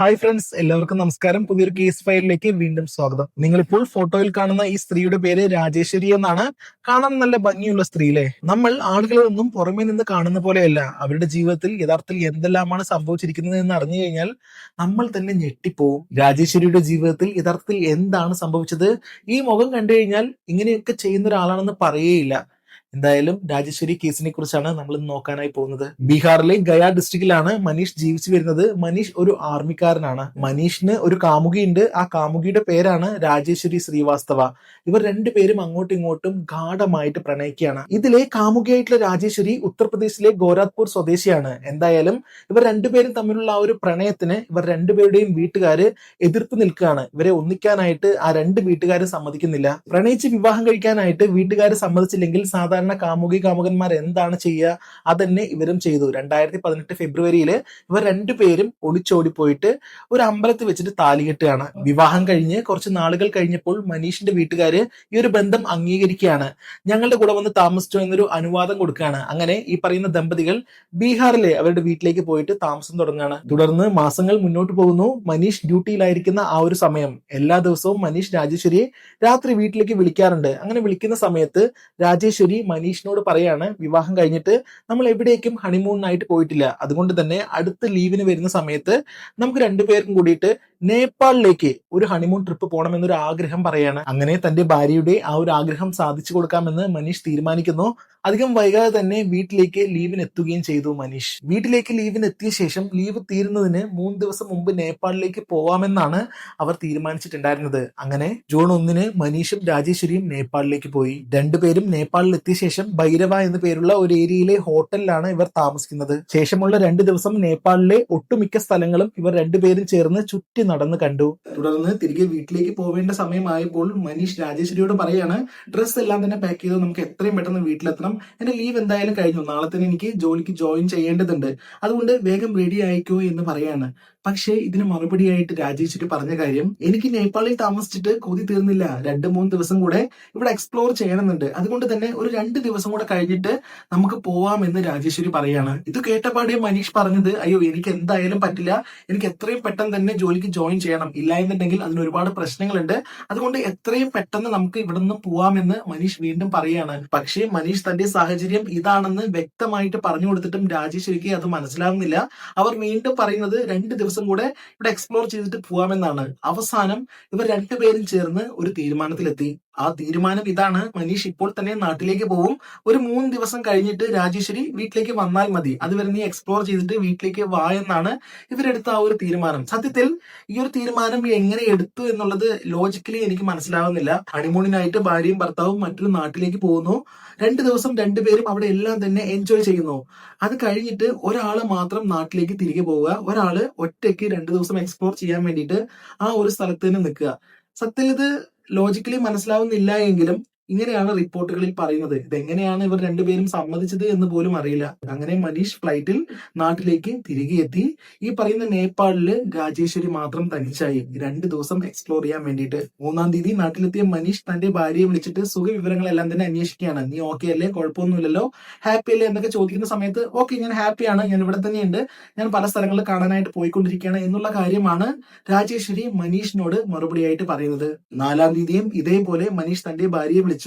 Hi friends എല്ലാവർക്കും നമസ്കാരം. പുതിയൊരു കേസ് ഫയലിലേക്ക് വീണ്ടും സ്വാഗതം. നിങ്ങൾ ഇപ്പോൾ ഫോട്ടോയിൽ കാണുന്ന ഈ സ്ത്രീയുടെ പേര് രാജേശ്വരി എന്നാണ്. കാണാൻ നല്ല ഭംഗിയുള്ള സ്ത്രീലേ. നമ്മൾ ആളുകളൊന്നും പുറമേ നിന്ന് കാണുന്ന പോലെയല്ല. അവരുടെ ജീവിതത്തിൽ യഥാർത്ഥത്തിൽ എന്തെല്ലാമാണ് സംഭവിച്ചിരിക്കുന്നത് എന്ന് അറിഞ്ഞു കഴിഞ്ഞാൽ നമ്മൾ തന്നെ ഞെട്ടിപ്പോവും. രാജേശ്വരിയുടെ ജീവിതത്തിൽ യഥാർത്ഥത്തിൽ എന്താണ് സംഭവിച്ചത്? ഈ മുഖം കണ്ടു കഴിഞ്ഞാൽ ഇങ്ങനെയൊക്കെ ചെയ്യുന്ന ഒരാളാണെന്ന് പറയേയില്ല. എന്തായാലും രാജേശ്വരി കേസിനെ കുറിച്ചാണ് നമ്മൾ ഇന്ന് നോക്കാനായി പോകുന്നത്. ബീഹാറിലെ ഗയ ഡിസ്ട്രിക്റ്റിലാണ് മനീഷ് ജീവിച്ചു വരുന്നത്. മനീഷ് ഒരു ആർമിക്കാരനാണ്. മനീഷിന് ഒരു കാമുകിയുണ്ട്. ആ കാമുകിയുടെ പേരാണ് രാജേശ്വരി ശ്രീവാസ്തവ. ഇവർ രണ്ടുപേരും അങ്ങോട്ടും ഇങ്ങോട്ടും ഗാഠമായിട്ട് പ്രണയിക്കുകയാണ്. ഇതിലെ കാമുകിയായിട്ടുള്ള രാജേശ്വരി ഉത്തർപ്രദേശിലെ ഗോരാഖ്പൂർ സ്വദേശിയാണ്. എന്തായാലും ഇവർ രണ്ടുപേരും തമ്മിലുള്ള ആ ഒരു പ്രണയത്തിന് ഇവർ രണ്ടുപേരുടെയും വീട്ടുകാർ എതിർത്ത് നിൽക്കുകയാണ്. ഇവരെ ഒന്നിക്കാനായിട്ട് ആ രണ്ട് വീട്ടുകാർ സമ്മതിക്കുന്നില്ല. പ്രണയിച്ച് വിവാഹം കഴിക്കാനായിട്ട് വീട്ടുകാർ സമ്മതിച്ചില്ലെങ്കിൽ സാധാരണ കാമുകി കാമുകന്മാർ എന്താണ് ചെയ്യുക? അതന്നെ ഇവരും ചെയ്തു. രണ്ടായിരത്തി പതിനെട്ട് ഫെബ്രുവരിയിൽ ഇവർ രണ്ടുപേരും ഒളിച്ചോടി പോയിട്ട് ഒരു അമ്പലത്തിൽ വെച്ചിട്ട് താലി കെട്ടുകയാണ്. വിവാഹം കഴിഞ്ഞ് കുറച്ച് നാളുകൾ കഴിഞ്ഞപ്പോൾ മനീഷിന്റെ വീട്ടുകാർ ഈ ഒരു ബന്ധം അംഗീകരിക്കുകയാണ്. ഞങ്ങളുടെ കൂടെ വന്ന് താമസിച്ചു എന്നൊരു അനുവാദം കൊടുക്കുകയാണ്. അങ്ങനെ ഈ പറയുന്ന ദമ്പതികൾ ബീഹാറിലെ അവരുടെ വീട്ടിലേക്ക് പോയിട്ട് താമസം തുടങ്ങുകയാണ്. തുടർന്ന് മാസങ്ങൾ മുന്നോട്ട് പോകുന്നു. മനീഷ് ഡ്യൂട്ടിയിലായിരിക്കുന്ന ആ ഒരു സമയം. എല്ലാ ദിവസവും മനീഷ് രാജേശ്വരിയെ രാത്രി വീട്ടിലേക്ക് വിളിക്കാറുണ്ട്. അങ്ങനെ വിളിക്കുന്ന സമയത്ത് രാജേശ്വരി മനീഷിനോട് പറയാണ് വിവാഹം കഴിഞ്ഞിട്ട് നമ്മൾ എവിടേക്കും ഹണിമൂണിനായിട്ട് പോയിട്ടില്ല. അതുകൊണ്ട് തന്നെ അടുത്ത ലീവിന് വരുന്ന സമയത്ത് നമുക്ക് രണ്ടുപേർക്കും കൂടിയിട്ട് നേപ്പാളിലേക്ക് ഒരു ഹണിമൂൺ ട്രിപ്പ് പോകണം എന്നൊരു ആഗ്രഹം പറയാണ്. അങ്ങനെ തന്റെ ഭാര്യയുടെ ആ ഒരു ആഗ്രഹം സാധിച്ചു കൊടുക്കാമെന്ന് മനീഷ് തീരുമാനിക്കുന്നു. അധികം വൈകാതെ തന്നെ വീട്ടിലേക്ക് ലീവിന് എത്തുകയും ചെയ്തു മനീഷ്. വീട്ടിലേക്ക് ലീവിന് എത്തിയ ശേഷം ലീവ് തീരുന്നതിന് മൂന്ന് ദിവസം മുമ്പ് നേപ്പാളിലേക്ക് പോവാമെന്നാണ് അവർ തീരുമാനിച്ചിട്ടുണ്ടായിരുന്നത്. അങ്ങനെ ജൂൺ ഒന്നിന് മനീഷും രാജേശ്വരിയും നേപ്പാളിലേക്ക് പോയി. രണ്ടുപേരും നേപ്പാളിൽ എത്തിയ ശേഷം ഭൈരവ എന്ന പേരുള്ള ഒരു ഏരിയയിലെ ഹോട്ടലിലാണ് ഇവർ താമസിക്കുന്നത്. ശേഷമുള്ള രണ്ട് ദിവസം നേപ്പാളിലെ ഒട്ടുമിക്ക സ്ഥലങ്ങളും ഇവർ രണ്ടുപേരും ചേർന്ന് ചുറ്റി നടന്ന് കണ്ടു. തുടർന്ന് തിരികെ വീട്ടിലേക്ക് പോവേണ്ട സമയമായപ്പോൾ മനീഷ് രാജേശ്വരിയോട് പറയാണ് ഡ്രസ് എല്ലാം തന്നെ പാക്ക് ചെയ്ത് നമുക്ക് എത്രയും പെട്ടെന്ന് വീട്ടിലെത്തണം. എന്റെ ലീവ് എന്തായാലും കഴിഞ്ഞു. നാളെ തന്നെ എനിക്ക് ജോലിക്ക് ജോയിൻ ചെയ്യേണ്ടതുണ്ട്. അതുകൊണ്ട് വേഗം റെഡി ആയിക്കോ എന്ന് പറയാണ്. പക്ഷേ ഇതിന് മറുപടിയായിട്ട് രാജേഷിട്ട് പറഞ്ഞ കാര്യം എനിക്ക് നേപ്പാളിൽ താമസിച്ചിട്ട് കൊതി തീർന്നില്ല. രണ്ട് മൂന്ന് ദിവസം കൂടെ ഇവിടെ എക്സ്പ്ലോർ ചെയ്യണമെന്നുണ്ട്. അതുകൊണ്ട് തന്നെ ഒരു രണ്ട് ദിവസം കൂടെ കഴിഞ്ഞിട്ട് നമുക്ക് പോവാമെന്ന് രാജേശ്വരി പറയാണ്. ഇത് കേട്ടപാടെ മനീഷ് പറഞ്ഞത് അയ്യോ എനിക്ക് എന്തായാലും പറ്റില്ല. എനിക്ക് എത്രയും പെട്ടെന്ന് തന്നെ ജോലിക്ക് ജോയിൻ ചെയ്യണം. ഇല്ല എന്നുണ്ടെങ്കിൽ അതിന് ഒരുപാട് പ്രശ്നങ്ങളുണ്ട്. അതുകൊണ്ട് എത്രയും പെട്ടെന്ന് നമുക്ക് ഇവിടെ നിന്ന് പോവാമെന്ന് മനീഷ് വീണ്ടും പറയാണ്. പക്ഷേ മനീഷ് തന്റെ സാഹചര്യം ഇതാണെന്ന് വ്യക്തമായിട്ട് പറഞ്ഞു കൊടുത്തിട്ടും രാജേശ്വരിക്ക് അത് മനസ്സിലാകുന്നില്ല അവർ വീണ്ടും പറയുന്നത് രണ്ട് ദിവസം കൂടെ ഇവിടെ എക്സ്പ്ലോർ ചെയ്തിട്ട് പോവാമെന്നാണ്. അവസാനം ഇവർ രണ്ടുപേരും ചേർന്ന് ഒരു തീരുമാനത്തിലെത്തി. ആ തീരുമാനം ഇതാണ്. മനീഷ് ഇപ്പോൾ തന്നെ നാട്ടിലേക്ക് പോവും. ഒരു മൂന്ന് ദിവസം കഴിഞ്ഞിട്ട് രാജേശ്വരി വീട്ടിലേക്ക് വന്നാൽ മതി. അതുവരെ നീ എക്സ്പ്ലോർ ചെയ്തിട്ട് വീട്ടിലേക്ക് വാ എന്നാണ് ഇവരെടുത്ത ആ ഒരു തീരുമാനം. സത്യത്തിൽ ഈ ഒരു തീരുമാനം എങ്ങനെ എടുത്തു എന്നുള്ളത് ലോജിക്കലി എനിക്ക് മനസ്സിലാവുന്നില്ല. ഹണിമൂണിനായിട്ട് ഭാര്യയും ഭർത്താവും മറ്റൊരു നാട്ടിലേക്ക് പോകുന്നു. രണ്ട് ദിവസം രണ്ടുപേരും അവിടെ എല്ലാം തന്നെ എൻജോയ് ചെയ്യുന്നു. അത് കഴിഞ്ഞിട്ട് ഒരാൾ മാത്രം നാട്ടിലേക്ക് തിരികെ പോവുക. ഒരാൾ ഒറ്റയ്ക്ക് രണ്ടു ദിവസം എക്സ്പ്ലോർ ചെയ്യാൻ വേണ്ടിയിട്ട് ആ ഒരു സ്ഥലത്ത് തന്നെ നിൽക്കുക. സത്യത്തിൽ ഇത് ലോജിക്കലി മനസ്സിലാവുന്നില്ല എങ്കിലും ഇങ്ങനെയാണ് റിപ്പോർട്ടുകളിൽ പറയുന്നത്. ഇതെങ്ങനെയാണ് ഇവർ രണ്ടുപേരും സമ്മതിച്ചത് എന്ന് പോലും അറിയില്ല. അങ്ങനെ മനീഷ് ഫ്ലൈറ്റിൽ നാട്ടിലേക്ക് തിരികെ എത്തി. ഈ പറയുന്ന നേപ്പാളിൽ രാജേശ്വരി മാത്രം തനിച്ചായി. രണ്ട് ദിവസം എക്സ്പ്ലോർ ചെയ്യാൻ വേണ്ടിയിട്ട്. മൂന്നാം തീയതി നാട്ടിലെത്തിയ മനീഷ് തന്റെ ഭാര്യയെ വിളിച്ചിട്ട് സുഖവിവരങ്ങളെല്ലാം തന്നെ അന്വേഷിക്കുകയാണ്. നീ ഓക്കെ അല്ലേ? കുഴപ്പമൊന്നുമില്ലല്ലോ? ഹാപ്പി അല്ലേ? എന്നൊക്കെ ചോദിക്കുന്ന സമയത്ത് ഓക്കെ ഞാൻ ഹാപ്പിയാണ് ഞാൻ ഇവിടെ തന്നെയുണ്ട് ഞാൻ പല സ്ഥലങ്ങളിൽ കാണാനായിട്ട് പോയിക്കൊണ്ടിരിക്കുകയാണ് എന്നുള്ള കാര്യമാണ് രാജേശ്വരി മനീഷിനോട് മറുപടിയായിട്ട് പറയുന്നത്. നാലാം തീയതിയും ഇതേപോലെ മനീഷ് തന്റെ ഭാര്യയെ വിളിച്ചു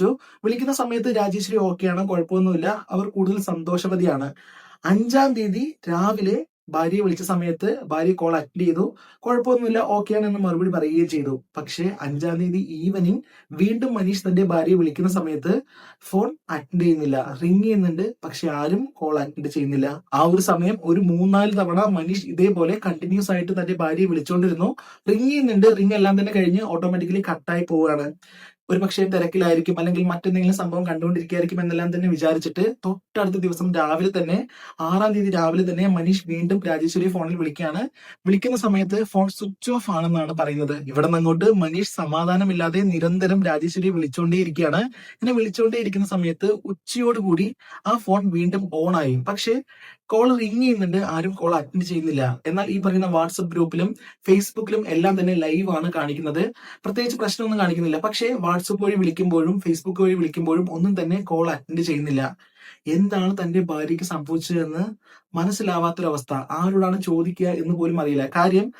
വിളിക്കുന്ന സമയത്ത് രാജേശ്വരി ഓക്കെയാണ് കുഴപ്പമൊന്നുമില്ല. അവർ കൂടുതൽ സന്തോഷവതിയാണ്. അഞ്ചാം തീയതി രാവിലെ ഭാര്യയെ വിളിച്ച സമയത്ത് ഭാര്യ കോൾ അറ്റൻഡ് ചെയ്തു. കുഴപ്പമൊന്നുമില്ല ഓക്കെയാണ് എന്ന് മറുപടി പറയുകയും ചെയ്തു. പക്ഷേ അഞ്ചാം തീയതി ഈവനിങ് വീണ്ടും മനീഷ് തന്റെ ഭാര്യയെ വിളിക്കുന്ന സമയത്ത് ഫോൺ അറ്റൻഡ് ചെയ്യുന്നില്ല. റിങ് ചെയ്യുന്നുണ്ട് പക്ഷെ ആരും കോൾ അറ്റൻഡ് ചെയ്യുന്നില്ല. ആ ഒരു സമയം ഒരു മൂന്നാൽ തവണ മനീഷ് ഇതേപോലെ കണ്ടിന്യൂസ് ആയിട്ട് തന്റെ ഭാര്യയെ വിളിച്ചുകൊണ്ടിരുന്നു റിങ് ചെയ്യുന്നുണ്ട് റിങ് എല്ലാം തന്നെ കഴിഞ്ഞ് ഓട്ടോമാറ്റിക്കലി കട്ടായി പോവുകയാണ്. ഒരു പക്ഷേ തിരക്കിലായിരിക്കും അല്ലെങ്കിൽ മറ്റെന്തെങ്കിലും സംഭവം കണ്ടുകൊണ്ടിരിക്കുകയായിരിക്കും എന്നെല്ലാം തന്നെ വിചാരിച്ചിട്ട് തൊട്ടടുത്ത ദിവസം രാവിലെ തന്നെ ആറാം തീയതി രാവിലെ തന്നെ മനീഷ് വീണ്ടും രാജേശ്വരി ഫോണിൽ വിളിക്കുകയാണ്. വിളിക്കുന്ന സമയത്ത് ഫോൺ സ്വിച്ച് ഓഫ് ആണെന്നാണ് പറയുന്നത്. ഇവിടെ നിന്നങ്ങോട്ട് മനീഷ് സമാധാനമില്ലാതെ നിരന്തരം രാജേശ്വരി വിളിച്ചുകൊണ്ടേയിരിക്കുകയാണ് ഇങ്ങനെ വിളിച്ചുകൊണ്ടേയിരിക്കുന്ന സമയത്ത് ഉച്ചയോടുകൂടി ആ ഫോൺ വീണ്ടും ഓൺ ആയി പക്ഷേ കോൾ റിങ് ചെയ്യുന്നുണ്ട്. ആരും കോൾ അറ്റൻഡ് ചെയ്യുന്നില്ല. എന്നാൽ ഈ പറയുന്ന വാട്സപ്പ് ഗ്രൂപ്പിലും ഫേസ്ബുക്കിലും എല്ലാം തന്നെ ലൈവ് ആണ് കാണിക്കുന്നത്. പ്രത്യേകിച്ച് പ്രശ്നമൊന്നും കാണിക്കുന്നില്ല. പക്ഷേ വാട്സപ്പ് വഴി വിളിക്കുമ്പോഴും ഫേസ്ബുക്ക് വഴി വിളിക്കുമ്പോഴും ഒന്നും തന്നെ കോൾ അറ്റൻഡ് ചെയ്യുന്നില്ല. എന്താണ് തന്റെ ഭാര്യയ്ക്ക് സംഭവിച്ചതെന്ന് മനസ്സിലാവാത്തൊരവസ്ഥ? ആരോടാണ് ചോദിക്കുക എന്ന് പോലും അറിയില്ല. കാര്യം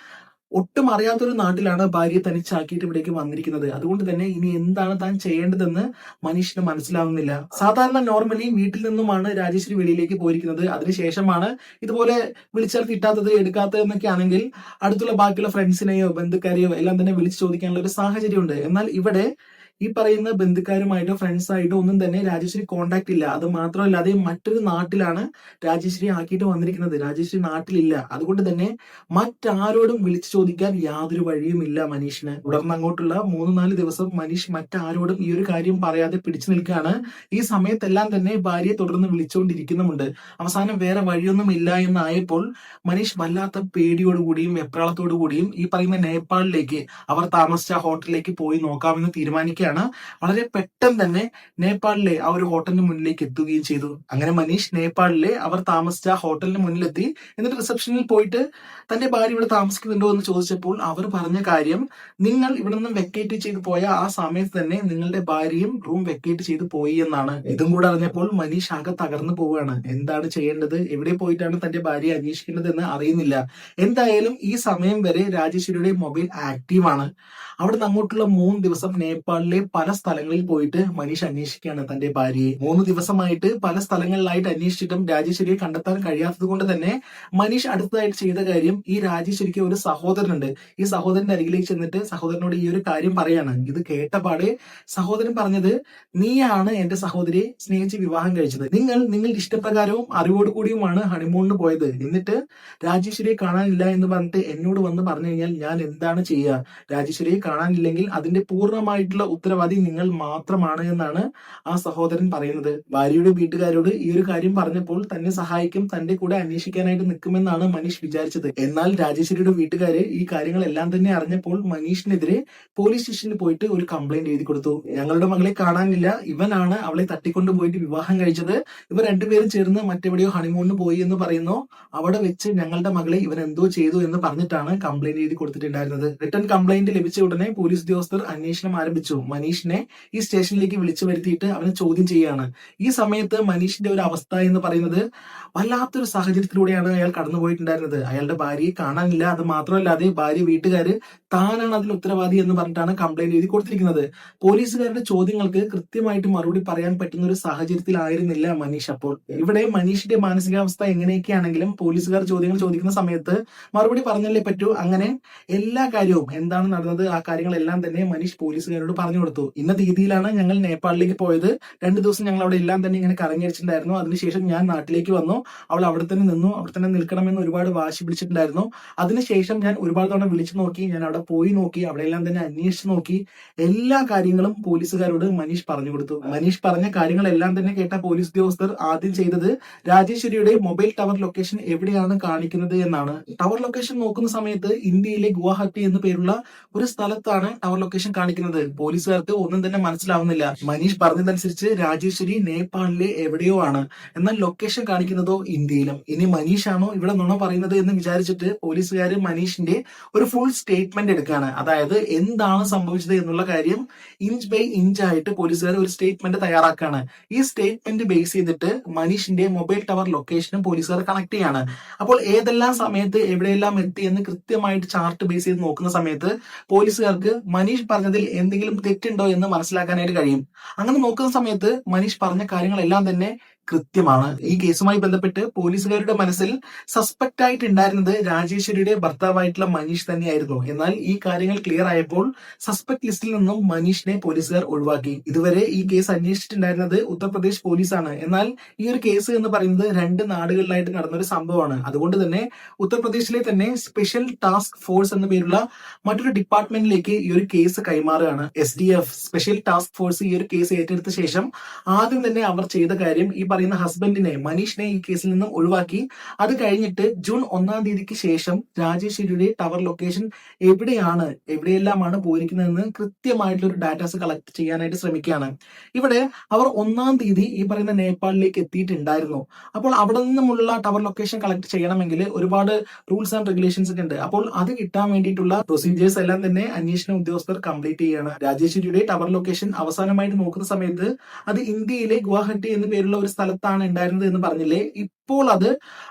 ഒട്ടും അറിയാത്തൊരു നാട്ടിലാണ് ഭാര്യയെ തനിച്ചാക്കിയിട്ട് ഇവിടേക്ക് വന്നിരിക്കുന്നത്. അതുകൊണ്ട് തന്നെ ഇനി എന്താണ് താൻ ചെയ്യേണ്ടതെന്ന് മനീഷിന് മനസ്സിലാവുന്നില്ല. സാധാരണ നോർമലി വീട്ടിൽ നിന്നുമാണ് രാജേശ്വരി വെളിയിലേക്ക് പോയിരിക്കുന്നത്. അതിനുശേഷമാണ് ഇതുപോലെ വിളിച്ചാൽ കിട്ടാത്തത് എടുക്കാത്തത് എന്നൊക്കെ ആണെങ്കിൽ അടുത്തുള്ള ബാക്കിയുള്ള ഫ്രണ്ട്സിനെയോ ബന്ധുക്കാരെയോ എല്ലാം തന്നെ വിളിച്ചു ചോദിക്കാനുള്ള ഒരു സാഹചര്യമുണ്ട്. എന്നാൽ ഇവിടെ ഈ പറയുന്ന ബന്ധുക്കാരുമായിട്ടോ ഫ്രണ്ട്സായിട്ടോ ഒന്നും തന്നെ രാജശ്രീ കോണ്ടാക്ട് ഇല്ല. അത് മാത്രമല്ല അതേ മറ്റൊരു നാട്ടിലാണ് രാജശ്രീ ആക്കിയിട്ട് വന്നിരിക്കുന്നത്. രാജശ്രീ നാട്ടിലില്ല. അതുകൊണ്ട് തന്നെ മറ്റാരോടും വിളിച്ചു ചോദിക്കാൻ യാതൊരു വഴിയുമില്ല മനീഷിന്. തുടർന്ന് അങ്ങോട്ടുള്ള മൂന്ന് നാല് ദിവസം മനീഷ് മറ്റാരോടും ഈ ഒരു കാര്യം പറയാതെ പിടിച്ചു നിൽക്കുകയാണ്. ഈ സമയത്തെല്ലാം തന്നെ ഭാര്യയെ തുടർന്ന് വിളിച്ചുകൊണ്ടിരിക്കുന്നുമുണ്ട് അവസാനം വേറെ വഴിയൊന്നും ഇല്ല എന്നായപ്പോൾ മനീഷ് വല്ലാത്ത പേടിയോടുകൂടിയും വെപ്രാളത്തോടു കൂടിയും ഈ പറയുന്ന നേപ്പാളിലേക്ക് അവർ താമസിച്ച ഹോട്ടലിലേക്ക് പോയി നോക്കാമെന്ന് തീരുമാനിക്കുകയാണ്. വളരെ പെട്ടെന്ന് തന്നെ നേപ്പാളിലെ ആ ഒരു ഹോട്ടലിന് മുന്നിലേക്ക് എത്തുകയും ചെയ്തു. അങ്ങനെ മനീഷ് നേപ്പാളിലെ അവർ താമസിച്ച ഹോട്ടലിന് മുന്നിലെത്തി. എന്നിട്ട് റിസപ്ഷനിൽ പോയിട്ട് തന്റെ ഭാര്യ ഇവിടെ താമസിക്കുന്നുണ്ടോ എന്ന് ചോദിച്ചപ്പോൾ അവർ പറഞ്ഞ കാര്യം നിങ്ങൾ ഇവിടെ നിന്ന് വെക്കേറ്റ് ചെയ്ത് പോയ ആ സമയത്ത് തന്നെ നിങ്ങളുടെ ഭാര്യയും റൂം വെക്കേറ്റ് ചെയ്ത് പോയി എന്നാണ്. ഇതും കൂടെ അറിഞ്ഞപ്പോൾ മനീഷ് ആകെ തകർന്നു പോവുകയാണ്. എന്താണ് ചെയ്യേണ്ടത്? എവിടെ പോയിട്ടാണ് തന്റെ ഭാര്യയെ അന്വേഷിക്കേണ്ടത് എന്ന് അറിയുന്നില്ല. എന്തായാലും ഈ സമയം വരെ രാജേശ്വരിയുടെ മൊബൈൽ ആക്റ്റീവ് ആണ് അവിടെ നിന്ന് അങ്ങോട്ടുള്ള മൂന്ന് ദിവസം നേപ്പാളിലെ പല സ്ഥലങ്ങളിൽ പോയിട്ട് മനീഷ് അന്വേഷിക്കുകയാണ് തന്റെ ഭാര്യയെ. മൂന്ന് ദിവസമായിട്ട് പല സ്ഥലങ്ങളിലായിട്ട് അന്വേഷിച്ചിട്ടും രാജേശ്വരിയെ കണ്ടെത്താൻ കഴിയാത്തത് കൊണ്ട് തന്നെ മനീഷ് അടുത്തതായിട്ട് ചെയ്ത കാര്യം ഈ രാജേശ്വരിക്ക് ഒരു സഹോദരനുണ്ട്. ഈ സഹോദരന്റെ അരികിലേക്ക് ചെന്നിട്ട് സഹോദരനോട് ഈ ഒരു കാര്യം പറയാണ്. ഇത് കേട്ടപാടെ സഹോദരൻ പറഞ്ഞത് നീയാണ് എന്റെ സഹോദരിയെ സ്നേഹിച്ച് വിവാഹം കഴിച്ചത്. നിങ്ങൾ നിങ്ങളുടെ ഇഷ്ടപ്രകാരവും അറിവോടുകൂടിയുമാണ് ഹണിമൂണിന് പോയത്. എന്നിട്ട് രാജേശ്വരിയെ കാണാനില്ല എന്ന് പറഞ്ഞിട്ട് എന്നോട് വന്ന് പറഞ്ഞു കഴിഞ്ഞാൽ ഞാൻ എന്താണ് ചെയ്യുക? രാജേശ്വരിയെ കാണാനില്ലെങ്കിൽ അതിന്റെ പൂർണമായിട്ടുള്ള ഉത്തരവാദി നിങ്ങൾ മാത്രമാണ് എന്നാണ് ആ സഹോദരൻ പറയുന്നത്. ഭാര്യയുടെ വീട്ടുകാരോട് ഈ ഒരു കാര്യം പറഞ്ഞപ്പോൾ തന്നെ സഹായിക്കും തന്റെ കൂടെ അന്വേഷിക്കാനായിട്ട് നിൽക്കുമെന്നാണ് മനീഷ് വിചാരിച്ചത്. എന്നാൽ രാജേശ്വരിയുടെ വീട്ടുകാര് ഈ കാര്യങ്ങളെല്ലാം തന്നെ അറിഞ്ഞപ്പോൾ മനീഷിനെതിരെ പോലീസ് സ്റ്റേഷനിൽ പോയിട്ട് ഒരു കംപ്ലൈന്റ് എഴുതി കൊടുത്തു. ഞങ്ങളുടെ മകളെ കാണാനില്ല ഇവനാണ് അവളെ തട്ടിക്കൊണ്ടു പോയിട്ട് വിവാഹം കഴിച്ചത്. ഇവർ രണ്ടുപേരും ചേർന്ന് മറ്റെവിടെയോ ഹണിമൂണിന് പോയി എന്ന് പറയുന്നു. അവിടെ വെച്ച് ഞങ്ങളുടെ മകളെ ഇവൻ എന്തോ ചെയ്തു എന്ന് പറഞ്ഞിട്ടാണ് കംപ്ലൈന്റ് എഴുതി കൊടുത്തിട്ടുണ്ടായിരുന്നത്. റിട്ടേൺ കംപ്ലൈന്റ് ലഭിച്ച ഉടനെ പോലീസ് ഉദ്യോഗസ്ഥർ അന്വേഷണം ആരംഭിച്ചു. മനീഷിനെ ഈ സ്റ്റേഷനിലേക്ക് വിളിച്ചു വരുത്തിയിട്ട് അവനെ ചോദ്യം ചെയ്യുകയാണ് ഈ സമയത്ത് മനീഷിന്റെ ഒരു അവസ്ഥ എന്ന് പറയുന്നത് വല്ലാത്തൊരു സാഹചര്യത്തിലൂടെയാണ് അയാൾ കടന്നുപോയിട്ടുണ്ടായിരുന്നത്. അയാളുടെ ഭാര്യയെ കാണാനില്ല. അത് മാത്രമല്ല മാത്രമല്ലാതെ ഭാര്യ വീട്ടുകാര് താനാണ് അതിന് ഉത്തരവാദി എന്ന് പറഞ്ഞിട്ടാണ് കംപ്ലൈന്റ് എഴുതി കൊടുത്തിരിക്കുന്നത്. പോലീസുകാരുടെ ചോദ്യങ്ങൾക്ക് കൃത്യമായിട്ട് മറുപടി പറയാൻ പറ്റുന്ന ഒരു സാഹചര്യത്തിലായിരുന്നില്ല മനീഷ്. അപ്പോൾ ഇവിടെ മനീഷിന്റെ മാനസികാവസ്ഥ എങ്ങനെയൊക്കെയാണെങ്കിലും പോലീസുകാർ ചോദ്യങ്ങൾ ചോദിക്കുന്ന സമയത്ത് മറുപടി പറഞ്ഞല്ലേ പറ്റൂ? അങ്ങനെ എല്ലാ കാര്യവും എന്താണ് നടന്നത്? ആ കാര്യങ്ങളെല്ലാം തന്നെ മനീഷ് പോലീസുകാരോട് പറഞ്ഞു കൊടുത്തു. ഇന്ന തീയതിയിലാണ് ഞങ്ങൾ നേപ്പാളിലേക്ക് പോയത്. രണ്ടു ദിവസം ഞങ്ങൾ അവിടെ എല്ലാം തന്നെ ഇങ്ങനെ കറങ്ങിയടിച്ചിട്ടുണ്ടായിരുന്നു അതിനുശേഷം ഞാൻ നാട്ടിലേക്ക് വന്നു. അവൾ അവിടെ തന്നെ നിന്നു. അവിടെ തന്നെ നിൽക്കണമെന്ന് ഒരുപാട് വാശി പിടിച്ചിട്ടുണ്ടായിരുന്നു. അതിനുശേഷം ഞാൻ ഒരുപാട് തവണ വിളിച്ചു നോക്കി. ഞാൻ അവിടെ പോയി നോക്കി. അവിടെ എല്ലാം തന്നെ അന്വേഷിച്ചു നോക്കി. എല്ലാ കാര്യങ്ങളും പോലീസുകാരോട് മനീഷ് പറഞ്ഞു കൊടുത്തു. മനീഷ് പറഞ്ഞ കാര്യങ്ങളെല്ലാം തന്നെ കേട്ട പോലീസ് ഉദ്യോഗസ്ഥർ ആദ്യം ചെയ്തത് രാജേശ്വരിയുടെ മൊബൈൽ ടവർ ലൊക്കേഷൻ എവിടെയാണ് കാണിക്കുന്നത് എന്നാണ്. ടവർ ലൊക്കേഷൻ നോക്കുന്ന സമയത്ത് ഇന്ത്യയിലെ ഗുവാഹട്ടി എന്ന് പേരുള്ള ഒരു സ്ഥലത്താണ് ടവർ ലൊക്കേഷൻ കാണിക്കുന്നത്. പോലീസുകാർക്ക് ഒന്നും തന്നെ മനസ്സിലാവുന്നില്ല. മനീഷ് പറഞ്ഞതനുസരിച്ച് രാജേശ്വരി നേപ്പാളിലെ എവിടെയോ ആണ്. എന്നാൽ ലൊക്കേഷൻ കാണിക്കുന്നതോ ഇന്ത്യയിലും? ഇനി മനീഷാണോ ഇവിടെ നുണ പറയുന്നത് എന്ന് വിചാരിച്ചിട്ട് പോലീസുകാർ മനീഷിന്റെ ഒരു ഫുൾ സ്റ്റേറ്റ്മെന്റ് എടുക്കുകയാണ്. അതായത് എന്താണ് സംഭവിച്ചത് എന്നുള്ള കാര്യം ഇഞ്ച് ബൈ ഇഞ്ച് ആയിട്ട് പോലീസുകാർ ഒരു സ്റ്റേറ്റ്മെന്റ് തയ്യാറാക്കുകയാണ്. ഈ സ്റ്റേറ്റ്മെന്റ് ബേസ് ചെയ്തിട്ട് മനീഷിന്റെ മൊബൈൽ ടവർ ലൊക്കേഷനും പോലീസുകാർ കണക്ട് ചെയ്യാണ് അപ്പോൾ ഏതെല്ലാം സമയത്ത് എവിടെയെല്ലാം എത്തി എന്ന് കൃത്യമായിട്ട് ചാർട്ട് ബേസ് ചെയ്ത് നോക്കുന്ന സമയത്ത് പോലീസുകാർക്ക് മനീഷ് പറഞ്ഞതിൽ എന്തെങ്കിലും തെറ്റുണ്ടോ എന്ന് മനസ്സിലാക്കാനായിട്ട് കഴിയും. അങ്ങനെ നോക്കുന്ന സമയത്ത് മനീഷ് പറഞ്ഞ കാര്യങ്ങളെല്ലാം തന്നെ കൃത്യമാണ്. ഈ കേസുമായി ബന്ധപ്പെട്ട് പോലീസുകാരുടെ മനസ്സിൽ സസ്പെക്ട് ആയിട്ട് ഉണ്ടായിരുന്നത് രാജേശ്വരിയുടെ ഭർത്താവായിട്ടുള്ള മനീഷ് തന്നെയായിരുന്നു. എന്നാൽ ഈ കാര്യങ്ങൾ ക്ലിയർ ആയപ്പോൾ സസ്പെക്ട് ലിസ്റ്റിൽ നിന്നും മനീഷിനെ പോലീസുകാർ ഒഴിവാക്കി. ഇതുവരെ ഈ കേസ് അന്വേഷിച്ചിട്ടുണ്ടായിരുന്നത് ഉത്തർപ്രദേശ് പോലീസാണ്. എന്നാൽ ഈ ഒരു കേസ് എന്ന് പറയുന്നത് രണ്ട് നാടുകളിലായിട്ട് നടന്ന ഒരു സംഭവമാണ്. അതുകൊണ്ട് തന്നെ ഉത്തർപ്രദേശിലെ തന്നെ സ്പെഷ്യൽ ടാസ്ക് ഫോഴ്സ് എന്ന പേരുള്ള മറ്റൊരു ഡിപ്പാർട്ട്മെന്റിലേക്ക് ഈ ഒരു കേസ് കൈമാറുകയാണ്. എസ് സ്പെഷ്യൽ ടാസ്ക് ഫോഴ്സ് ഈ ഒരു കേസ് ഏറ്റെടുത്ത ശേഷം ആദ്യം തന്നെ അവർ ചെയ്ത കാര്യം ഈ പറയുന്ന ഹസ്ബൻഡിനെ മനീഷിനെ ഈ കേസിൽ നിന്നും ഒഴിവാക്കി. അത് കഴിഞ്ഞിട്ട് ജൂൺ ഒന്നാം തീയതിക്ക് ശേഷം രാജേശ്വരിയുടെ ടവർ ലൊക്കേഷൻ എവിടെയാണ് എവിടെയെല്ലാമാണ് പോയിരിക്കുന്നതെന്ന് കൃത്യമായിട്ടുള്ള ഒരു ഡാറ്റാസ് കളക്ട് ചെയ്യാനായിട്ട് ശ്രമിക്കുകയാണ്. ഇവിടെ അവർ ഒന്നാം തീയതി ഈ പറയുന്ന നേപ്പാളിലേക്ക് എത്തിയിട്ടുണ്ടായിരുന്നു. അപ്പോൾ അവിടെ നിന്നുമുള്ള ടവർ ലൊക്കേഷൻ കളക്ട് ചെയ്യണമെങ്കിൽ ഒരുപാട് റൂൾസ് ആൻഡ് റെഗുലേഷൻസ് ഒക്കെ ഉണ്ട്. അപ്പോൾ അത് കിട്ടാൻ വേണ്ടിയിട്ടുള്ള പ്രൊസീജിയേഴ്സ് എല്ലാം തന്നെ അന്വേഷണ ഉദ്യോഗസ്ഥർ കംപ്ലീറ്റ് ചെയ്യാണ് രാജേശ്വരിയുടെ ടവർ ലൊക്കേഷൻ അവസാനമായിട്ട് നോക്കുന്ന സമയത്ത് അത് ഇന്ത്യയിലെ ഗുവാഹട്ടി എന്ന പേരുള്ള ഒരു സ്ഥലത്താണ് ഉണ്ടായിരുന്നത് എന്ന് പറഞ്ഞില്ലേ? ഇപ്പോൾ അത്